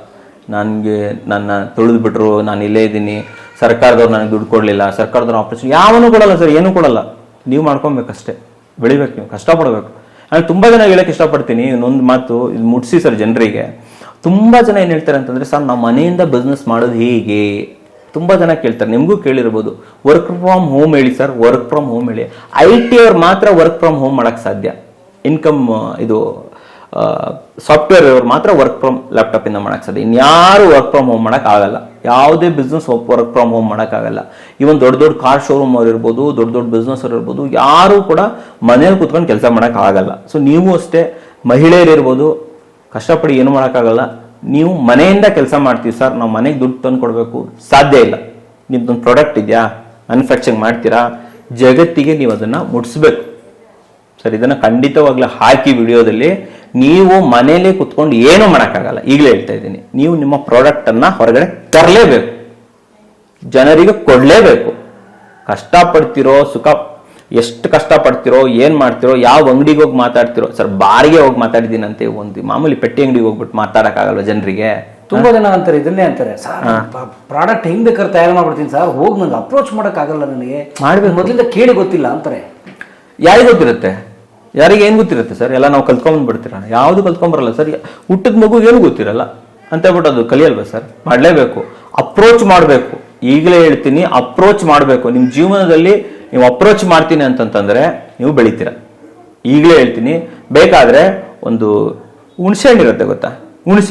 [SPEAKER 1] ನನಗೆ ನನ್ನ ಬಿಟ್ಟರು ನಾನು ಇಲ್ಲೇ ಇದ್ದೀನಿ ಸರ್ಕಾರದವ್ರು ನನಗೆ ದುಡ್ಡು ಕೊಡಲಿಲ್ಲ ಸರ್ಕಾರದವ್ರು ಆಪರೇಷನ್ ಯಾವನೂ ಕೊಡಲ್ಲ ಸರ್ ಏನೂ ಕೊಡಲ್ಲ ನೀವು ಮಾಡ್ಕೊಬೇಕಷ್ಟೇ ಬೆಳಿಬೇಕು ನೀವು ಕಷ್ಟಪಡಬೇಕು ನಾನು ತುಂಬ ಜನ ಹೇಳಕ್ಕೆ ಇಷ್ಟಪಡ್ತೀನಿ ಇನ್ನೊಂದು ಮಾತು ಇದು ಮುಟ್ಸಿ ಸರ್ ಜನರಿಗೆ ತುಂಬ ಜನ ಏನು ಹೇಳ್ತಾರೆ ಅಂತಂದರೆ ಸರ್ ನಾವು ಮನೆಯಿಂದ ಬಿಸ್ನೆಸ್ ಮಾಡೋದು ಹೇಗೆ ತುಂಬ ಜನ ಕೇಳ್ತಾರೆ ನಿಮಗೂ ಕೇಳಿರ್ಬೋದು ವರ್ಕ್ ಫ್ರಮ್ ಹೋಮ್ ಹೇಳಿ ಸರ್ ವರ್ಕ್ ಫ್ರಮ್ ಹೋಮ್ ಹೇಳಿ ಐ ಟಿ ಅವ್ರು ಮಾತ್ರ ವರ್ಕ್ ಫ್ರಮ್ ಹೋಮ್ ಮಾಡೋಕ್ಕೆ ಸಾಧ್ಯ ಇನ್ಕಮ್ ಇದು ಸಾಫ್ಟ್ವೇರ್ ಇವರು ಮಾತ್ರ ವರ್ಕ್ ಫ್ರಮ್ ಲ್ಯಾಪ್ಟಾಪ್ ಇಂದ ಮಾಡಕ್ ಸಾಧ್ಯ ಇನ್ಯಾರು ವರ್ಕ್ ಫ್ರಮ್ ಹೋಮ್ ಮಾಡಕ್ ಆಗಲ್ಲ ಯಾವುದೇ ಬಿಸ್ನೆಸ್ ವರ್ಕ್ ಫ್ರಮ್ ಹೋಮ್ ಮಾಡೋಕ್ಕಾಗಲ್ಲ ಇವನ್ ದೊಡ್ಡ ದೊಡ್ಡ ಕಾರ್ ಶೋರೂಮ್ ಅವ್ರು ಇರ್ಬೋದು ದೊಡ್ಡ ದೊಡ್ಡ ಬಿಸ್ನೆಸ್ ಅವ್ರು ಇರ್ಬೋದು ಯಾರು ಕೂಡ ಮನೇಲಿ ಕುತ್ಕೊಂಡು ಕೆಲಸ ಮಾಡೋಕ್ಕಾಗಲ್ಲ ಸೊ ನೀವು ಅಷ್ಟೇ ಮಹಿಳೆಯರಿರ್ಬೋದು ಕಷ್ಟಪಡಿ ಏನು ಮಾಡೋಕ್ಕಾಗಲ್ಲ ನೀವು ಮನೆಯಿಂದ ಕೆಲಸ ಮಾಡ್ತೀವಿ ಸರ್ ನಾವು ಮನೆಗೆ ದುಡ್ಡು ತಂದು ಕೊಡಬೇಕು ಸಾಧ್ಯ ಇಲ್ಲ ನಿಮ್ದೊಂದು ಪ್ರಾಡಕ್ಟ್ ಇದೆಯಾ ಮ್ಯಾನುಫ್ಯಾಕ್ಚರಿಂಗ್ ಮಾಡ್ತೀರಾ ಜಗತ್ತಿಗೆ ನೀವು ಅದನ್ನು ಮುಟ್ಸ್ಬೇಕು ಸರ್ ಇದನ್ನ ಖಂಡಿತವಾಗ್ಲೂ ಹಾಕಿ ವಿಡಿಯೋದಲ್ಲಿ ನೀವು ಮನೇಲಿ ಕುತ್ಕೊಂಡು ಏನೂ ಮಾಡೋಕ್ಕಾಗಲ್ಲ ಈಗಲೇ ಹೇಳ್ತಾ ಇದ್ದೀನಿ ನೀವು ನಿಮ್ಮ ಪ್ರಾಡಕ್ಟನ್ನು ಹೊರಗಡೆ ತರಲೇಬೇಕು ಜನರಿಗೆ ಕೊಡಲೇಬೇಕು ಕಷ್ಟಪಡ್ತಿರೋ ಸುಖ ಎಷ್ಟು ಕಷ್ಟಪಡ್ತಿರೋ ಏನು ಮಾಡ್ತಿರೋ ಯಾವ ಅಂಗಡಿಗೆ ಹೋಗಿ ಮಾತಾಡ್ತಿರೋ ಸರ್ ಬಾರಿಗೆ ಹೋಗಿ ಮಾತಾಡಿದ್ದೀನಂತೆ ಒಂದು ಮಾಮೂಲಿ ಪೆಟ್ಟಿ ಅಂಗಡಿಗೆ ಹೋಗ್ಬಿಟ್ಟು ಮಾತಾಡೋಕ್ಕಾಗಲ್ಲ ಜನರಿಗೆ ತುಂಬ ಜನ ಅಂತಾರೆ ಇದನ್ನೇ ಅಂತಾರೆ ಸರ್ ಪ್ರಾಡಕ್ಟ್ ಹೆಂಗ್ ಬೇಕಾದ್ರೆ ತಯಾರು ಮಾಡ್ಬಿಡ್ತೀನಿ ಸರ್ ಹೋಗಿ ನಂಗೆ ಅಪ್ರೋಚ್ ಮಾಡೋಕ್ಕಾಗಲ್ಲ ನನಗೆ ಮಾಡಬೇಕು ಮೊದಲಿಂದ ಕೇಳಿ ಗೊತ್ತಿಲ್ಲ ಅಂತಾರೆ ಯಾರಿಗೆ ಗೊತ್ತಿರುತ್ತೆ ಯಾರಿಗೆ ಏನು ಗೊತ್ತಿರುತ್ತೆ ಸರ್ ಎಲ್ಲ ನಾವು ಕಲ್ತ್ಕೊಂಡ್ ಬಿಡ್ತೀರ ಯಾವುದು ಕಲ್ತ್ಕೊಂಬರಲ್ಲ ಸರ್ ಹುಟ್ಟಿದ ಮಗು ಏನು ಗೊತ್ತಿರಲ್ಲ ಅಂತ ಹೇಳ್ಬಿಟ್ಟು ಅದು ಕಲಿಯಲ್ವಾ ಸರ್ ಮಾಡಲೇಬೇಕು ಅಪ್ರೋಚ್ ಮಾಡಬೇಕು ಈಗಲೇ ಹೇಳ್ತೀನಿ ಅಪ್ರೋಚ್ ಮಾಡಬೇಕು ನಿಮ್ಮ ಜೀವನದಲ್ಲಿ ನೀವು ಅಪ್ರೋಚ್ ಮಾಡ್ತೀನಿ ಅಂತಂತಂದರೆ ನೀವು ಬೆಳಿತೀರ ಈಗಲೇ ಹೇಳ್ತೀನಿ ಬೇಕಾದರೆ ಒಂದು ಇರುತ್ತೆ ಗೊತ್ತಾ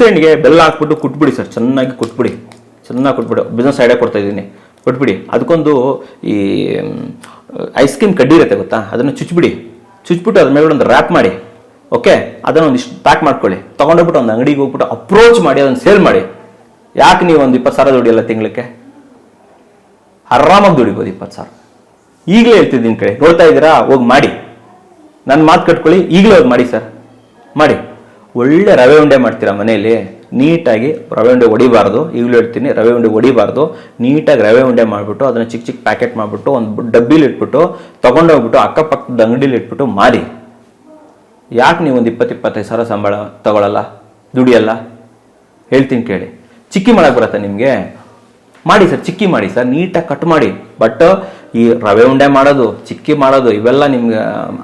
[SPEAKER 1] ಹಣ್ಣಿಗೆ ಬೆಲ್ಲ ಹಾಕ್ಬಿಟ್ಟು ಕುಟ್ಬಿಡಿ ಸರ್ ಚೆನ್ನಾಗಿ ಕುಟ್ಬಿಡಿ ಚೆನ್ನಾಗಿ ಕುಟ್ಬಿಡಿ ಬಿಸ್ನೆಸ್ ಐಡಿಯಾ ಕೊಡ್ತಾ ಇದ್ದೀನಿ ಕೊಟ್ಬಿಡಿ ಅದಕ್ಕೊಂದು ಈ ಐಸ್ ಕ್ರೀಮ್ ಕಡ್ಡಿ ಇರುತ್ತೆ ಗೊತ್ತಾ ಅದನ್ನು ಚುಚ್ಚಿಬಿಡಿ ಚುಚ್ಬಿಟ್ಟು ಅದ್ರ ಮೇಲೆ ಒಂದು ರ್ಯಾಪ್ ಮಾಡಿ ಓಕೆ ಅದನ್ನು ಒಂದಿಷ್ಟು ಪ್ಯಾಕ್ ಮಾಡ್ಕೊಳ್ಳಿ ತೊಗೊಂಡೋಗ್ಬಿಟ್ಟು ಒಂದು ಅಂಗಡಿಗೆ ಹೋಗ್ಬಿಟ್ಟು ಅಪ್ರೋಚ್ ಮಾಡಿ ಅದನ್ನು ಸೇಲ್ ಮಾಡಿ ಯಾಕೆ ನೀವು ಒಂದು ಇಪ್ಪತ್ತು ಸಾವಿರ ದುಡಿಯಲ್ಲ ತಿಂಗಳಕ್ಕೆ ಆರಾಮಾಗಿ ದುಡಿಬೋದು ಇಪ್ಪತ್ತು ಸಾವಿರ ಈಗಲೇ ನಿನ್ನ ಕಡೆ ನೋಡ್ತಾ ಇದ್ದೀರಾ ಹೋಗಿ ಮಾಡಿ ನನ್ನ ಮಾತು ಕಟ್ಕೊಳ್ಳಿ ಈಗಲೇ ಹೋಗಿ ಮಾಡಿ ಸರ್ ಮಾಡಿ ಒಳ್ಳೆ ರವೆ ಉಂಡೆ ಮಾಡ್ತೀರಾ ಮನೆಯಲ್ಲಿ ನೀಟಾಗಿ ರವೆ ಉಂಡೆ ಹೊಡಿಬಾರ್ದು ಈಗಲೂ ಹೇಳ್ತೀನಿ ರವೆ ಉಂಡೆ ಹೊಡಿಬಾರ್ದು ನೀಟಾಗಿ ರವೆ ಉಂಡೆ ಮಾಡಿಬಿಟ್ಟು ಅದನ್ನು ಚಿಕ್ಕ ಚಿಕ್ಕ ಪ್ಯಾಕೆಟ್ ಮಾಡಿಬಿಟ್ಟು ಒಂದು ಡಬ್ಬಿಲಿ ಇಟ್ಬಿಟ್ಟು ತೊಗೊಂಡೋಗ್ಬಿಟ್ಟು ಅಕ್ಕಪಕ್ಕದ ಅಂಗಡಿಲಿ ಇಟ್ಬಿಟ್ಟು ಮಾರಿ ಯಾಕೆ ನೀವು ಒಂದು ಇಪ್ಪತ್ತು ಇಪ್ಪತ್ತೈದು ಸಾವಿರ ಸಂಬಳ ತಗೊಳ್ಳಲ್ಲ ದುಡಿಯಲ್ಲ ಹೇಳ್ತೀನಿ ಕೇಳಿ ಚಿಕ್ಕಿ ಮಾಡೋಕ್ಕೆ ಬರುತ್ತಾ ನಿಮಗೆ ಮಾಡಿ ಸರ್ ಚಿಕ್ಕಿ ಮಾಡಿ ಸರ್ ನೀಟಾಗಿ ಕಟ್ ಮಾಡಿ ಬಟ್ ಈ ರವೆ ಉಂಡೆ ಮಾಡೋದು ಚಿಕ್ಕಿ ಮಾಡೋದು ಇವೆಲ್ಲ ನಿಮ್ಗೆ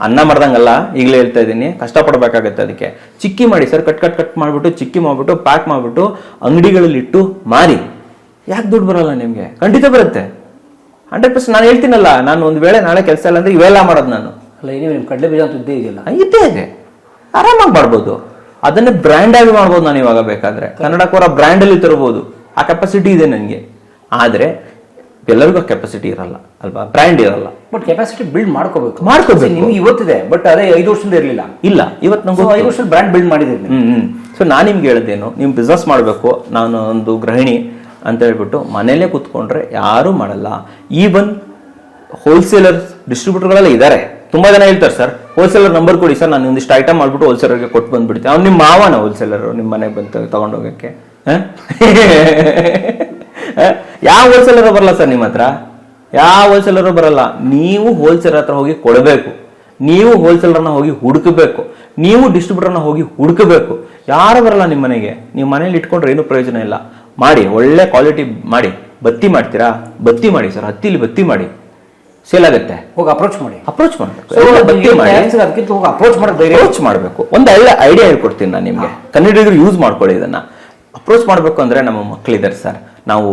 [SPEAKER 1] ಅನ್ನ ಮಾಡ್ದಂಗಲ್ಲ ಈಗಲೇ ಹೇಳ್ತಾ ಇದ್ದೀನಿ ಕಷ್ಟಪಡಬೇಕಾಗತ್ತೆ ಅದಕ್ಕೆ ಚಿಕ್ಕಿ ಮಾಡಿ ಸರ್ ಕಟ್ ಕಟ್ ಕಟ್ ಮಾಡಿಬಿಟ್ಟು ಚಿಕ್ಕಿ ಮಾಡಿಬಿಟ್ಟು ಪ್ಯಾಕ್ ಮಾಡಿಬಿಟ್ಟು ಅಂಗಡಿಗಳಲ್ಲಿ ಇಟ್ಟು ಮಾರಿ ಯಾಕೆ ದುಡ್ಡು ಬರೋಲ್ಲ ನಿಮಗೆ ಖಂಡಿತ ಬರುತ್ತೆ ಹಂಡ್ರೆಡ್ ಪರ್ಸೆಂಟ್ ನಾನು ಹೇಳ್ತೀನಲ್ಲ ನಾನು ಒಂದು ವೇಳೆ ನಾಳೆ ಕೆಲಸ ಇಲ್ಲ ಅಂದರೆ ಇವೆಲ್ಲ ಮಾಡೋದು ನಾನು ಅಲ್ಲ ಇನ್ನೂ ನಿಮ್ಮ ಕಡಲೆ ಬೀಜ ಅಂತ ಇದ್ದೇ ಇದೆಯಲ್ಲ ಇದ್ದೇ ಇದೆ ಆರಾಮಾಗಿ ಮಾಡ್ಬೋದು ಅದನ್ನೇ ಬ್ರ್ಯಾಂಡ್ ಆಗಿ ಮಾಡ್ಬೋದು ನಾನು ಇವಾಗ ಬೇಕಾದ್ರೆ ಬ್ರ್ಯಾಂಡ್ ಬ್ರ್ಯಾಂಡಲ್ಲಿ ತರ್ಬೋದು ಆ ಕೆಪಾಸಿಟಿ ಇದೆ ನನಗೆ ಆದರೆ ಎಲ್ಲರಿಗೂ ಕೆಪಾಸಿಟಿ ಇರಲ್ಲ ಅಲ್ವಾ ಬ್ರ್ಯಾಂಡ್ ಇರಲ್ಲ ಬಟ್ ಕೆಪಾಸಿಟಿ ಬಿಲ್ಡ್ ಮಾಡ್ಕೋಬೇಕು ಮಾಡ್ಕೋಬೇಕು ನಿಮ್ಗೆ ಇವತ್ತಿದೆ ಬಟ್ ಅದೇ ಐದು ವರ್ಷದಿಂದ ಇರಲಿಲ್ಲ ಇಲ್ಲ ಇವತ್ತು ನಮ್ಗೆ ಐದು ವರ್ಷದ ಬ್ರ್ಯಾಂಡ್ ಬಿಲ್ಡ್ ಮಾಡಿದ್ದೀನಿ ಹ್ಞೂ ಸೊ ನಾನು ನಿಮ್ಗೆ ಹೇಳಿದ್ದೇನು ನೀವು ಬಿಸ್ನೆಸ್ ಮಾಡಬೇಕು ನಾನು ಒಂದು ಗೃಹಿಣಿ ಅಂತ ಹೇಳ್ಬಿಟ್ಟು ಮನೇಲೆ ಕೂತ್ಕೊಂಡ್ರೆ ಯಾರೂ ಮಾಡಲ್ಲ ಈವನ್ ಹೋಲ್ಸೇಲರ್ ಡಿಸ್ಟ್ರಿಬ್ಯೂಟರ್ಗಳೆಲ್ಲ ಇದ್ದಾರೆ ತುಂಬಾ ಜನ ಹೇಳ್ತಾರೆ ಸರ್ ಹೋಲ್ಸೇಲರ್ ನಂಬರ್ ಕೊಡಿ ಸರ್ ನಾನು ಒಂದಿಷ್ಟು ಐಟಮ್ ಮಾಡ್ಬಿಟ್ಟು ಹೋಲ್ಸೇಲರ್ಗೆ ಕೊಟ್ಟು ಬಂದ್ಬಿಡ್ತೀನಿ ಅವ್ನು ನಿಮ್ಮ ಮಾವನ ಹೋಲ್ಸೇಲರ್ ನಿಮ್ಮ ಮನೆಗೆ ಬಂದು ತಗೊಂಡೋಗಕ್ಕೆ (laughs) ಯಾವ ಹೋಲ್ಸೇಲರು ಬರಲ್ಲ ಸರ್ ನಿಮ್ಮ ಹತ್ರ ಯಾವ ಹೋಲ್ಸೇಲರು ಬರಲ್ಲ ನೀವು ಹೋಲ್ಸೇಲರ್ ಹತ್ರ ಹೋಗಿ ಕೊಡಬೇಕು ನೀವು ಹೋಲ್ಸೇಲರ್ನ ಹೋಗಿ ಹುಡುಕಬೇಕು ನೀವು ಡಿಸ್ಟ್ರಿಬ್ಯೂಟರ್ನ ಹೋಗಿ ಹುಡುಕಬೇಕು ಯಾರು ಬರಲ್ಲ ನಿಮ್ಮ ಮನೆಗೆ ನೀವು ಮನೇಲಿ ಇಟ್ಕೊಂಡ್ರೆ ಏನು ಪ್ರಯೋಜನ ಇಲ್ಲ ಮಾಡಿ ಒಳ್ಳೆ ಕ್ವಾಲಿಟಿ ಮಾಡಿ ಬತ್ತಿ ಮಾಡ್ತೀರಾ ಬತ್ತಿ ಮಾಡಿ ಸರ್ ಹತ್ತಿಲಿ ಬತ್ತಿ ಮಾಡಿ ಸೇಲ್ ಆಗುತ್ತೆ ಹೋಗಿ ಅಪ್ರೋಚ್ ಮಾಡಿ ಅಪ್ರೋಚ್ ಮಾಡಬೇಕು ಅಪ್ರೋಚ್ ಮಾಡಬೇಕು ಒಂದು ಐಡಿಯಾ ಹೇಳ್ಕೊಡ್ತೀನಿ ನಾನು ನಿಮಗೆ ಕನ್ನಡಿಗರು ಯೂಸ್ ಮಾಡ್ಕೊಳ್ಳಿ ಇದನ್ನ ಅಪ್ರೋಚ್ ಮಾಡಬೇಕು ಅಂದರೆ ನಮ್ಮ ಮಕ್ಕಳಿದ್ದಾರೆ ಸರ್ ನಾವು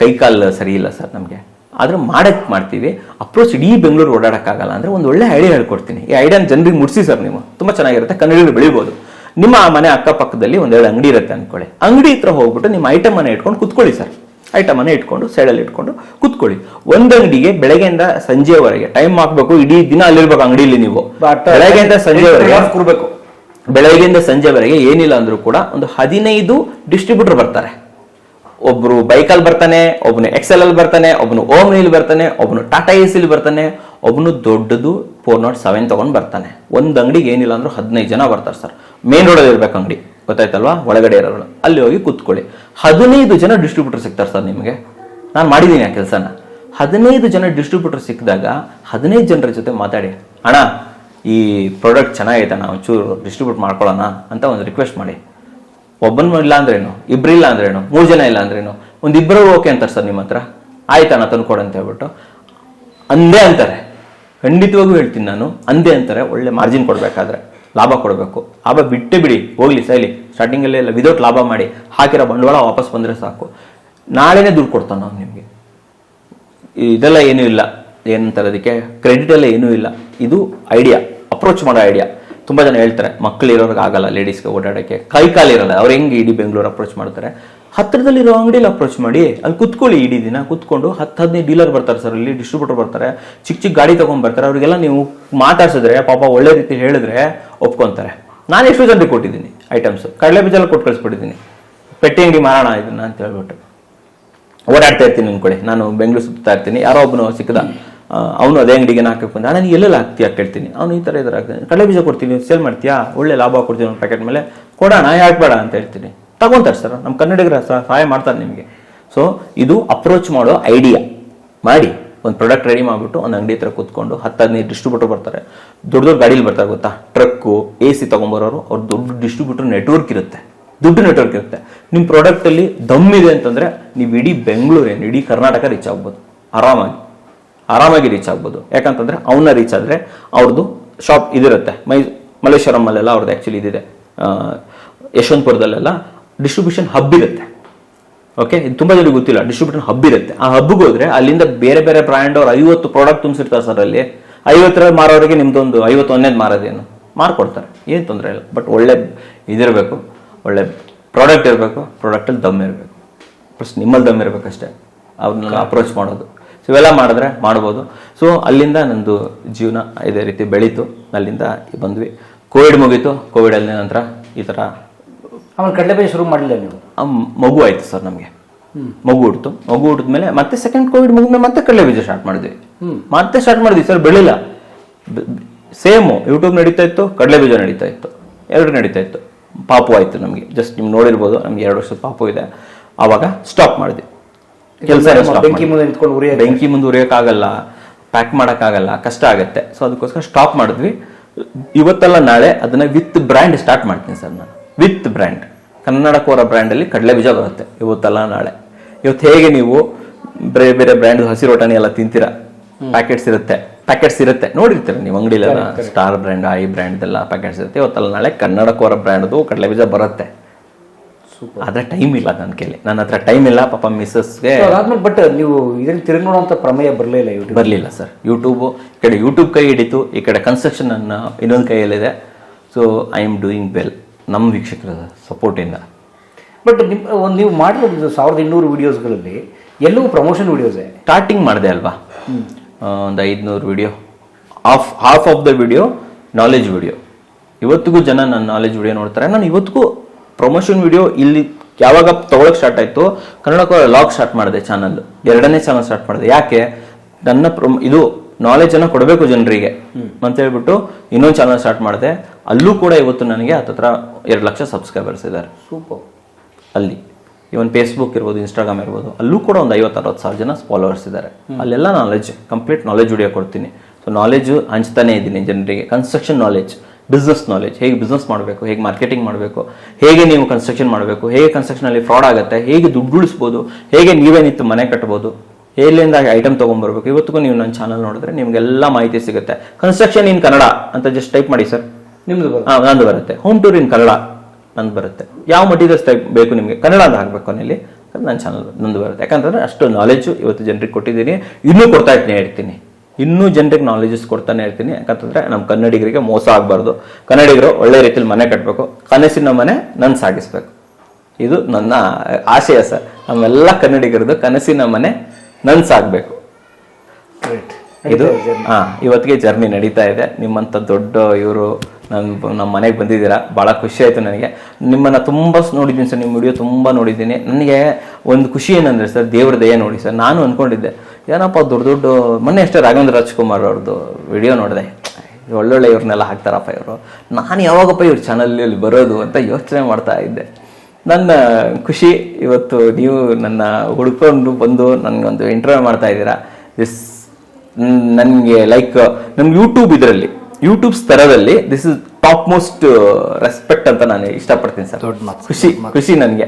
[SPEAKER 1] ಕೈಕಾಲು ಸರಿ ಇಲ್ಲ ಸರ್ ನಮಗೆ ಆದ್ರೆ ಮಾಡಕ್ಕೆ ಮಾಡ್ತೀವಿ ಅಪ್ರೋಚ್ ಇಡೀ ಬೆಂಗಳೂರು ಓಡಾಡೋಕ್ಕಾಗಲ್ಲ ಅಂದರೆ ಒಂದು ಒಳ್ಳೆ ಐಡಿಯಾ ಹೇಳ್ಕೊಡ್ತೀನಿ ಈ ಐಡಿಯಾನ ಜನರಿಗೆ ಮುಡಿಸಿ ಸರ್ ನೀವು ತುಂಬ ಚೆನ್ನಾಗಿರುತ್ತೆ ಕನ್ನಡಿಗಳು ಬೆಳಿಬೋದು ನಿಮ್ಮ ಮನೆ ಅಕ್ಕಪಕ್ಕದಲ್ಲಿ ಒಂದೆರಡು ಅಂಗಡಿ ಇರುತ್ತೆ ಅಂದ್ಕೊಳ್ಳಿ ಅಂಗಡಿ ಹತ್ರ ಹೋಗ್ಬಿಟ್ಟು ನಿಮ್ಮ ಐಟಮ್ ಅನ್ನ ಇಟ್ಕೊಂಡು ಕುತ್ಕೊಳ್ಳಿ ಸರ್ ಐಟಮನ್ನು ಇಟ್ಕೊಂಡು ಸೈಡಲ್ಲಿ ಇಟ್ಕೊಂಡು ಕುತ್ಕೊಳ್ಳಿ ಒಂದು ಅಂಗಡಿಗೆ ಬೆಳಗ್ಗೆಯಿಂದ ಸಂಜೆವರೆಗೆ ಟೈಮ್ ಹಾಕಬೇಕು ಇಡೀ ದಿನ ಅಲ್ಲಿರ್ಬೇಕು ಅಂಗಡಿಲಿ ನೀವು ಬೆಳಗ್ಗೆಯಿಂದ ಸಂಜೆವರೆಗೆ ಕೊಡಬೇಕು ಬೆಳಗ್ಗೆಯಿಂದ ಸಂಜೆವರೆಗೆ ಏನಿಲ್ಲ ಅಂದ್ರೂ ಕೂಡ ಒಂದು ಹದಿನೈದು ಡಿಸ್ಟ್ರಿಬ್ಯೂಟರ್ ಬರ್ತಾರೆ ಒಬ್ರು ಬೈಕಲ್ಲಿ ಬರ್ತಾನೆ ಒಬ್ಬನು ಎಕ್ಸೆಲ್ ಅಲ್ಲಿ ಬರ್ತಾನೆ ಒಬ್ನು ಓಮ್ನಿಲ್ ಬರ್ತಾನೆ ಒಬ್ಬನು ಟಾಟಾ ಎಸ್ ಇಲ್ಲಿ ಬರ್ತಾನೆ ಒಬ್ಬನು ದೊಡ್ಡದು ಫೋರ್ ನಾಟ್ ಸೆವೆನ್ ತಗೊಂಡು ಬರ್ತಾನೆ ಒಂದು ಅಂಗಡಿಗೆ ಏನಿಲ್ಲ ಅಂದ್ರೂ ಹದಿನೈದು ಜನ ಬರ್ತಾರೆ ಸರ್ ಮೇನ್ ರೋಡಲ್ಲಿ ಇರ್ಬೇಕು ಅಂಗಡಿ ಗೊತ್ತಾಯ್ತಲ್ವಾ ಒಳಗಡೆ ಇರೋರು ಅಲ್ಲಿ ಹೋಗಿ ಕೂತ್ಕೊಳ್ಳಿ ಹದಿನೈದು ಜನ ಡಿಸ್ಟ್ರಿಬ್ಯೂಟರ್ ಸಿಗ್ತಾರೆ ಸರ್ ನಿಮಗೆ ನಾನು ಮಾಡಿದ್ದೀನಿ ಆ ಕೆಲಸನ ಹದಿನೈದು ಜನ ಡಿಸ್ಟ್ರಿಬ್ಯೂಟರ್ ಸಿಕ್ಕಿದಾಗ ಹದಿನೈದು ಜನರ ಜೊತೆ ಮಾತಾಡಿ ಅಣ್ಣ ಈ ಪ್ರಾಡಕ್ಟ್ ಚೆನ್ನಾಗೈತೆ ನಾವು ಚೂರು ಡಿಸ್ಟ್ರಿಬ್ಯೂಟ್ ಮಾಡ್ಕೊಳ್ಳೋಣ ಅಂತ ಒಂದು ರಿಕ್ವೆಸ್ಟ್ ಮಾಡಿ ಒಬ್ಬನ ಇಲ್ಲ ಅಂದ್ರೇನು ಇಬ್ಬರು ಇಲ್ಲ ಅಂದ್ರೇನು ಮೂರು ಜನ ಇಲ್ಲ ಅಂದ್ರೇನು ಒಂದು ಇಬ್ಬರು ಓಕೆ ಅಂತಾರೆ ಸರ್ ನಿಮ್ಮ ಹತ್ರ ಆಯ್ತಾನ ತಂದು ಅಂತ ಹೇಳ್ಬಿಟ್ಟು ಅಂದೇ ಅಂತಾರೆ ಖಂಡಿತವಾಗೂ ಹೇಳ್ತೀನಿ ನಾನು ಅಂದೇ ಅಂತಾರೆ ಒಳ್ಳೆ ಮಾರ್ಜಿನ್ ಕೊಡಬೇಕಾದ್ರೆ ಲಾಭ ಕೊಡಬೇಕು ಲಾಭ ಬಿಟ್ಟು ಬಿಡಿ ಹೋಗ್ಲಿ ಸೈಲಿ ಸ್ಟಾರ್ಟಿಂಗಲ್ಲಿ ಎಲ್ಲ ವಿದೌಟ್ ಲಾಭ ಮಾಡಿ ಹಾಕಿರೋ ಬಂಡವಾಳ ವಾಪಸ್ ಬಂದರೆ ಸಾಕು ನಾಳೆನೇ ದುಡ್ಡು ಕೊಡ್ತಾನೆ ನಾವು ನಿಮಗೆ ಇದೆಲ್ಲ ಏನೂ ಇಲ್ಲ ಏನಂತಾರೆ ಅದಕ್ಕೆ ಕ್ರೆಡಿಟ್ ಎಲ್ಲ ಏನೂ ಇಲ್ಲ ಇದು ಐಡಿಯಾ ಅಪ್ರೋಚ್ ಮಾಡೋ ಐಡಿಯಾ ತುಂಬ ಜನ ಹೇಳ್ತಾರೆ ಇರೋರಿಗೆ ಆಗಲ್ಲ ಲೇಡೀಸ್ಗೆ ಓಡಾಡೋಕ್ಕೆ ಕೈ ಕಾಲಿರಲ್ಲ ಅವ್ರು ಹೆಂಗೆ ಇಡೀ ಬೆಂಗಳೂರು ಅಪ್ರೋಚ್ ಮಾಡ್ತಾರೆ ಹತ್ತಿರದಲ್ಲಿರೋ ಅಂಗಡಿಯಲ್ಲಿ ಅಪ್ರೋಚ್ ಮಾಡಿ ಅಲ್ಲಿ ಕುತ್ಕೊಳ್ಳಿ ಇಡೀ ದಿನ ಕುತ್ಕೊಂಡು ಹತ್ತು ಹದಿನೈದು ಡೀಲರ್ ಬರ್ತಾರೆ ಸರ್ ಇಲ್ಲಿ ಡಿಸ್ಟ್ರಿಬ್ಯೂಟರ್ ಬರ್ತಾರೆ ಚಿಕ್ಕ ಚಿಕ್ಕ ಗಾಡಿ ತೊಗೊಂಡ್ ಬರ್ತಾರೆ ಅವರಿಗೆಲ್ಲ ನೀವು ಮಾತಾಡ್ಸಿದ್ರೆ ಪಾಪ ಒಳ್ಳೆ ರೀತಿ ಹೇಳಿದ್ರೆ ಒಪ್ಕೊತಾರೆ ನಾನು ಎಷ್ಟೋ ಜನರಿಗೆ ಕೊಟ್ಟಿದ್ದೀನಿ ಐಟಮ್ಸ್ ಕಡಲೆ ಬೀಜೆಲ್ಲ ಕೊಟ್ಟು ಕಳಿಸ್ಬಿಟ್ಟಿದ್ದೀನಿ ಪೆಟ್ಟಿ ಅಂಗಡಿ ಮಾರೋಣ ಇದನ್ನ ಅಂತ ಹೇಳ್ಬಿಟ್ಟು ಓಡಾಡ್ತಾ ಇರ್ತೀನಿ ನಿಮ್ಮ ನಾನು ಬೆಂಗಳೂರು ಸುತ್ತಾ ಇರ್ತೀನಿ ಯಾರೋ ಒಬ್ಬನು ಸಿಕ್ಕದ ಅವನು ಅದೇ ಅಂಗಡಿಗೆ ಹಾಕಕ್ಕೆ ಬಂದ ನಾನು ಎಲ್ಲೆಲ್ಲ ಹಾಕ್ತೀಯ ಕೇಳ್ತೀನಿ ಅವನು ಈ ಥರ ಹಾಕ್ತೀನಿ ಕಡಲೆ ಬೀಜ ಕೊಡ್ತೀನಿ ಸೇಲ್ ಮಾಡ್ತೀಯಾ ಒಳ್ಳೆ ಲಾಭ ಕೊಡ್ತೀನಿ ಒಂದು ಪ್ಯಾಕೆಟ್ ಮೇಲೆ ಕೊಡೋಣ ಯಾಕೆ ಬೇಡ ಅಂತ ಹೇಳ್ತೀನಿ ತಗೊಂತಾರೆ ಸರ್ ನಮ್ಮ ಕನ್ನಡಿಗರ ಸಹಾಯ ಮಾಡ್ತಾರೆ ನಿಮಗೆ ಸೊ ಇದು ಅಪ್ರೋಚ್ ಮಾಡೋ ಐಡಿಯಾ ಮಾಡಿ ಒಂದು ಪ್ರಾಡಕ್ಟ್ ರೆಡಿ ಮಾಡಿಬಿಟ್ಟು ಒಂದು ಅಂಗಡಿ ಹತ್ರ ಕೂತ್ಕೊಂಡು ಹತ್ತು ಹದಿನೈದು ಡಿಸ್ಟ್ರಿಬ್ಯೂಟರ್ ಬರ್ತಾರೆ ದೊಡ್ಡ ದೊಡ್ಡ ಗಾಡೀಲಿ ಬರ್ತಾರೆ ಗೊತ್ತಾ ಟ್ರಕ್ಕು ಎ ಸಿ ತೊಗೊಂಬರೋರು ಅವ್ರು ದೊಡ್ಡ ಡಿಸ್ಟ್ರಿಬ್ಯೂಟರ್ ನೆಟ್ವರ್ಕ್ ಇರುತ್ತೆ ದುಡ್ಡು ನೆಟ್ವರ್ಕ್ ಇರುತ್ತೆ ನಿಮ್ಮ ಪ್ರಾಡಕ್ಟಲ್ಲಿ ದಮ್ಮಿದೆ ಅಂತಂದರೆ ನೀವು ಇಡೀ ಏನು ಇಡೀ ಕರ್ನಾಟಕ ರೀಚ್ ಆಗ್ಬೋದು ಆರಾಮಾಗಿ ಆರಾಮಾಗಿ ರೀಚ್ ಆಗ್ಬೋದು ಯಾಕಂತಂದ್ರೆ ಅವನ್ನ ರೀಚ್ ಆದರೆ ಅವ್ರದ್ದು ಶಾಪ್ ಇದಿರುತ್ತೆ ಮೈ ಮಲ್ಲೇಶ್ವರಮ್ಮಲ್ಲೆಲ್ಲ ಅವ್ರದ್ದು ಆ್ಯಕ್ಚುಲಿ ಇದಿದೆ ಯಶವಂತಪುರದಲ್ಲೆಲ್ಲ ಡಿಸ್ಟ್ರಿಬ್ಯೂಷನ್ ಹಬ್ ಇರುತ್ತೆ ಓಕೆ ಇದು ತುಂಬ ಜನರಿಗೆ ಗೊತ್ತಿಲ್ಲ ಡಿಸ್ಟ್ರಿಬ್ಯೂಷನ್ ಹಬ್ ಇರುತ್ತೆ ಆ ಹಬ್ಗೆ ಹೋದ್ರೆ ಅಲ್ಲಿಂದ ಬೇರೆ ಬೇರೆ ಬ್ರ್ಯಾಂಡ್ ಅವ್ರು ಐವತ್ತು ಪ್ರಾಡಕ್ಟ್ ತುಂಬಿಸಿರ್ತಾರೆ ಸರ್ ಅಲ್ಲಿ ಐವತ್ತರಲ್ಲಿ ಮಾರೋರಿಗೆ ನಿಮ್ದೊಂದು ಐವತ್ತೊಂದನೇದು ಮಾರೋದೇನು ಮಾರ್ಕೊಡ್ತಾರೆ ಏನು ತೊಂದರೆ ಇಲ್ಲ ಬಟ್ ಒಳ್ಳೆ ಇದಿರಬೇಕು ಒಳ್ಳೆ ಪ್ರಾಡಕ್ಟ್ ಇರಬೇಕು ಪ್ರಾಡಕ್ಟಲ್ಲಿ ದಮ್ ಇರಬೇಕು ಪ್ಲಸ್ ನಿಮ್ಮಲ್ಲಿ ದಮ್ ಇರಬೇಕಷ್ಟೇ ಅವ್ರನ್ನೆಲ್ಲ ಅಪ್ರೋಚ್ ಮಾಡೋದು ಸೊ ಇವೆಲ್ಲ ಮಾಡಿದ್ರೆ ಮಾಡ್ಬೋದು ಸೊ ಅಲ್ಲಿಂದ ನಂದು ಜೀವನ ಇದೇ ರೀತಿ ಬೆಳೀತು ಅಲ್ಲಿಂದ ಬಂದ್ವಿ ಕೋವಿಡ್ ಮುಗೀತು ಕೋವಿಡ್ ಅಲ್ಲಿ ನಂತರ ಈ ಥರ ಕಡಲೆ ಬೀಜ ಶುರು ಮಾಡಲಿಲ್ಲ ನೀವು ಮಗು ಆಯಿತು ಸರ್ ನಮಗೆ ಮಗು ಹುಡ್ತು ಮಗು ಹುಟ್ಟಿದ್ಮೇಲೆ ಮತ್ತೆ ಸೆಕೆಂಡ್ ಕೋವಿಡ್ ಮುಗಿದ್ಮೇಲೆ ಮತ್ತೆ ಕಡಲೆ ಬೀಜ ಸ್ಟಾರ್ಟ್ ಮಾಡಿದ್ವಿ ಮತ್ತೆ ಸ್ಟಾರ್ಟ್ ಮಾಡಿದ್ವಿ ಸರ್ ಬೆಳಿಲ್ಲ ಸೇಮು ಯೂಟ್ಯೂಬ್ ನಡೀತಾ ಇತ್ತು ಕಡಲೆ ಬೀಜ ನಡೀತಾ ಇತ್ತು ಎರಡು ನಡೀತಾ ಇತ್ತು ಪಾಪು ಆಯಿತು ನಮಗೆ ಜಸ್ಟ್ ನಿಮ್ಗೆ ನೋಡಿರ್ಬೋದು ನಮ್ಗೆ ಎರಡು ವರ್ಷದ ಪಾಪು ಇದೆ ಆವಾಗ ಸ್ಟಾಪ್ ಮಾಡಿದ್ವಿ ಕೆಲಸ ಬೆಂಕಿ ಮುಂದೆ ನಿಂತ್ಕೊಂಡು ಉರಿಯ ಬೆಂಕಿ ಮುಂದೆ ಉರಿಯೋಕ್ಕಾಗಲ್ಲ ಪ್ಯಾಕ್ ಮಾಡೋಕ್ಕಾಗಲ್ಲ ಕಷ್ಟ ಆಗುತ್ತೆ ಸೊ ಅದಕ್ಕೋಸ್ಕರ ಸ್ಟಾಪ್ ಮಾಡಿದ್ವಿ ಇವತ್ತಲ್ಲ ನಾಳೆ ಅದನ್ನ ವಿತ್ ಬ್ರ್ಯಾಂಡ್ ಸ್ಟಾರ್ಟ್ ಮಾಡ್ತೀನಿ ಸರ್ ನಾನು ವಿತ್ ಬ್ರ್ಯಾಂಡ್ ಕನ್ನಡ ಕೋರ ಬ್ರ್ಯಾಂಡಲ್ಲಿ ಕಡಲೆ ಬೀಜ ಬರುತ್ತೆ ಇವತ್ತಲ್ಲ ನಾಳೆ ಇವತ್ತು ಹೇಗೆ ನೀವು ಬೇರೆ ಬೇರೆ ಬ್ರ್ಯಾಂಡ್ ಹಸಿರೋಟನಿ ಎಲ್ಲ ತಿಂತೀರಾ ಪ್ಯಾಕೆಟ್ಸ್ ಇರುತ್ತೆ ಪ್ಯಾಕೆಟ್ಸ್ ಇರುತ್ತೆ ನೋಡಿರ್ತೀರ ನೀವು ಅಂಗಡಿಲೆಲ್ಲ ಸ್ಟಾರ್ ಬ್ರ್ಯಾಂಡ್ ಐ ಬ್ರ್ಯಾಂಡ್ ಎಲ್ಲ ಪ್ಯಾಕೆಟ್ಸ್ ಇರುತ್ತೆ ಇವತ್ತಲ್ಲ ನಾಳೆ ಕನ್ನಡ ಕೋರ ಬ್ರ್ಯಾಂಡ್ದು ಕಡಲೆ ಬೀಜ ಬರುತ್ತೆ ಆದ್ರೆ ಟೈಮ್ ಇಲ್ಲ ನನ್ನ ಕೇಳಿ ನನ್ನ ಹತ್ರ ಟೈಮ್ ಇಲ್ಲ ಪಾಪ ಮಿಸ್ಸಸ್ಗೆ ಅದಾದ್ಮೇಲೆ ಬಟ್ ನೀವು ಇದನ್ನ ತಿರುಗಿ ಪ್ರಮೇಯ ಬರಲಿಲ್ಲ ಯೂಟ್ಯೂಬ್ ಬರಲಿಲ್ಲ ಸರ್ ಯೂಟ್ಯೂಬು ಈ ಕಡೆ ಯೂಟ್ಯೂಬ್ ಕೈ ಹಿಡಿತು ಈ ಕಡೆ ಕನ್ಸ್ಟ್ರಕ್ಷನ್ ಅನ್ನ ಇನ್ನೊಂದು ಕೈಯಲ್ಲಿದೆ so I am doing well ನಮ್ಮ ವೀಕ್ಷಕರ ಸಪೋರ್ಟಿಂದ ಬಟ್ ನಿಮ್ ನೀವು ಮಾಡ್ಬೋದು ಸಾವಿರದ ಇನ್ನೂರು ವೀಡಿಯೋಸ್ಗಳಲ್ಲಿ ಎಲ್ಲವೂ ಪ್ರಮೋಷನ್ ವೀಡಿಯೋಸೇ ಸ್ಟಾರ್ಟಿಂಗ್ ಮಾಡಿದೆ ಅಲ್ವಾ ಒಂದು ಐದುನೂರು video half half of the video knowledge video ಇವತ್ತಿಗೂ ಜನ ನನ್ನ ನಾಲೆಜ್ ವಿಡಿಯೋ ನೋಡ್ತಾರೆ ನಾನು ಇವತ್ತಿಗೂ ಪ್ರಮೋಷನ್ ವಿಡಿಯೋ ಇಲ್ಲಿ ಯಾವಾಗ ತಗೊಳಕ್ ಸ್ಟಾರ್ಟ್ ಆಯ್ತು ಕನ್ನಡ ಲಾಗ್ ಸ್ಟಾರ್ಟ್ ಮಾಡಿದೆ ಚಾನಲ್ ಎರಡನೇ ಚಾನಲ್ ಸ್ಟಾರ್ಟ್ ಮಾಡಿದೆ ಯಾಕೆ ನನ್ನ ಇದು ನಾಲೆಜ್ ಅನ್ನ ಕೊಡಬೇಕು ಜನರಿಗೆ ಅಂತ ಹೇಳ್ಬಿಟ್ಟು ಇನ್ನೊಂದು ಚಾನಲ್ ಸ್ಟಾರ್ಟ್ ಮಾಡಿದೆ ಅಲ್ಲೂ ಕೂಡ ಇವತ್ತು ನನಗೆ ಹತ್ತತ್ರ ಎರಡು ಲಕ್ಷ ಸಬ್ಸ್ಕ್ರೈಬರ್ಸ್ ಇದ್ದಾರೆ ಸೂಪರ್ ಅಲ್ಲಿ ಇವನ್ ಫೇಸ್ಬುಕ್ ಇರ್ಬೋದು ಇನ್ಸ್ಟಾಗ್ರಾಮ್ ಇರ್ಬೋದು ಅಲ್ಲೂ ಕೂಡ ಒಂದು ಐವತ್ತು ಅರವತ್ತು ಸಾವಿರ ಜನ ಫಾಲೋವರ್ಸ್ ಇದ್ದಾರೆ ಅಲ್ಲೆಲ್ಲ ನಾಲೆಜ್ ಕಂಪ್ಲೀಟ್ ನಾಲೆಜ್ ವಿಡಿಯೋ ಕೊಡ್ತೀನಿ ಸೊ ನಾಲೆಜ್ ಹಂಚ್ತಾನೆ ಇದ್ದೀನಿ ಜನರಿಗೆ ಕನ್ಸ್ಟ್ರಕ್ಷನ್ ನಾಲೆಜ್ ಬಿಸ್ನೆಸ್ ನಾಲೆಜ್ ಹೇಗೆ ಬಿಸ್ನೆಸ್ ಮಾಡಬೇಕು ಹೇಗೆ ಮಾರ್ಕೆಟಿಂಗ್ ಮಾಡಬೇಕು ಹೇಗೆ ನೀವು ಕನ್ಸ್ಟ್ರಕ್ಷನ್ ಮಾಡಬೇಕು ಹೇಗೆ ಕನ್ಸ್ಟ್ರಕ್ಷನಲ್ಲಿ ಫ್ರಾಡ್ ಆಗುತ್ತೆ ಹೇಗೆ ದುಡ್ಡು ಉಳಿಸ್ಬೋದು ಹೇಗೆ ನೀವೇನಿತ್ತು ಮನೆ ಕಟ್ಬೋದು ಎಲ್ಲಿಂದ ಐಟಮ್ ತೊಗೊಂಡ್ಬರ್ಬೇಕು ಇವತ್ತಿಗೂ ನೀವು ನನ್ನ ಚಾನಲ್ ನೋಡಿದ್ರೆ ನಿಮಗೆಲ್ಲ ಮಾಹಿತಿ ಸಿಗುತ್ತೆ ಕನ್ಸ್ಟ್ರಕ್ಷನ್ ಇನ್ ಕನ್ನಡ ಅಂತ ಜಸ್ಟ್ ಟೈಪ್ ಮಾಡಿ ಸರ್ ನಿಮ್ದು ಹಾಂ ನಂದು ಬರುತ್ತೆ ಹೋಮ್ ಟೂರ್ ಇನ್ ಕನ್ನಡ ನಂದು ಬರುತ್ತೆ ಯಾವ ಮಟೀರಿಯಲ್ಸ್ ಟೈಪ್ ಬೇಕು ನಿಮಗೆ ಕನ್ನಡ ಅಂತ ಆಗಬೇಕು ಅಲ್ಲಿ ನನ್ನ ಚಾನಲ್ ನಂದು ಬರುತ್ತೆ ಯಾಕಂತಂದ್ರೆ ಅಷ್ಟು ನಾಲೆಜು ಇವತ್ತು ಜನರಿಗೆ ಕೊಟ್ಟಿದ್ದೀನಿ ಇನ್ನೂ ಕೊಡ್ತಾ ಇರ್ತೀನಿ ಹೇಳ್ತೀನಿ ಇನ್ನೂ ಜನರಿಗೆ ನಾಲೆಜಸ್ ಕೊಡ್ತಾನೆ ಇರ್ತೀನಿ ಯಾಕಂತಂದ್ರೆ ನಮ್ಮ ಕನ್ನಡಿಗರಿಗೆ ಮೋಸ ಆಗಬಾರ್ದು ಕನ್ನಡಿಗರು ಒಳ್ಳೆ ರೀತಿಯಲ್ಲಿ ಮನೆ ಕಟ್ಟಬೇಕು ಕನಸಿನ ಮನೆ ನನ್ನ ಸಾಗಿಸ್ಬೇಕು ಇದು ನನ್ನ ಆಶಯ ಸರ್ ನಮ್ಮೆಲ್ಲ ಕನ್ನಡಿಗರದು ಕನಸಿನ ಮನೆ ನನ್ ಸಾಗಬೇಕು ಇದು ಹಾ ಇವತ್ತಿಗೆ ಜರ್ನಿ ನಡೀತಾ ಇದೆ ನಿಮ್ಮಂತ ದೊಡ್ಡ ಇವರು ನನ್ ನಮ್ಮ ಮನೆಗೆ ಬಂದಿದ್ದೀರಾ ಬಹಳ ಖುಷಿ ಆಯ್ತು ನನಗೆ ನಿಮ್ಮನ್ನ ತುಂಬಾ ನೋಡಿದ್ದೀನಿ ಸರ್ ನಿಮ್ಮ ವಿಡಿಯೋ ತುಂಬಾ ನೋಡಿದ್ದೀನಿ ನನಗೆ ಒಂದು ಖುಷಿ ಏನಂದ್ರೆ ಸರ್ ದೇವ್ರ ದಯ ನೋಡಿ ಸರ್ ನಾನು ಅನ್ಕೊಂಡಿದ್ದೆ ಏನಪ್ಪ ದೊಡ್ಡ ದೊಡ್ಡ ಮೊನ್ನೆ ಅಷ್ಟೇ ರಾಘವೇಂದ್ರ ರಾಜ್ಕುಮಾರ್ ಅವ್ರದ್ದು ವಿಡಿಯೋ ನೋಡಿದೆ ಒಳ್ಳೊಳ್ಳೆ ಇವ್ರನ್ನೆಲ್ಲ ಹಾಕ್ತಾರಪ್ಪ ಇವರು ನಾನು ಯಾವಾಗಪ್ಪ ಇವ್ರ ಚಾನಲಲ್ಲಿ ಬರೋದು ಅಂತ ಯೋಚನೆ ಮಾಡ್ತಾ ಇದ್ದೆ ನನ್ನ ಖುಷಿ ಇವತ್ತು ನೀವು ನನ್ನ ಹುಡುಕೊಂಡು ಬಂದು ನನಗೊಂದು ಇಂಟರ್ವ್ಯೂ ಮಾಡ್ತಾ ಇದ್ದೀರಾ ದಿಸ್ ನನಗೆ ಲೈಕ್ ನಮ್ಗೆ ಯೂಟ್ಯೂಬ್ ಇದರಲ್ಲಿ ಯೂಟ್ಯೂಬ್ ಸ್ತರದಲ್ಲಿ this is top most respect ಅಂತ ನಾನು ಇಷ್ಟಪಡ್ತೀನಿ ಸರ್ ಖುಷಿ ಖುಷಿ ನನಗೆ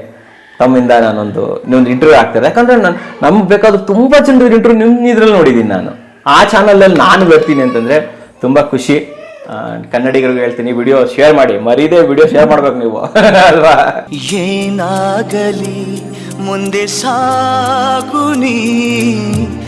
[SPEAKER 1] ತಮ್ಮಿಂದ ನಾನೊಂದು ಇನ್ನೊಂದು ಇಂಟರ್ವ್ಯೂ ಆಗ್ತದೆ ಯಾಕಂದ್ರೆ ನಾನು ನಮ್ಗೆ ಬೇಕಾದ್ರೆ ತುಂಬ ಜನರು ಇಂಟರ್ವ್ಯೂ ನಿಮ್ಮ ಇದ್ರಲ್ಲಿ ನೋಡಿದ್ದೀನಿ ನಾನು ಆ ಚಾನಲಲ್ಲಿ ನಾನು ಬರ್ತೀನಿ ಅಂತಂದರೆ ತುಂಬ ಖುಷಿ ಕನ್ನಡಿಗರಿಗೂ ಹೇಳ್ತೀನಿ ವಿಡಿಯೋ ಶೇರ್ ಮಾಡಿ ಮರೀದೇ ವಿಡಿಯೋ ಶೇರ್ ಮಾಡ್ಬೇಕು ನೀವು (laughs) ಅಲ್ವಾ ಏನಾಗಲಿ ಮುಂದೆ ನೀ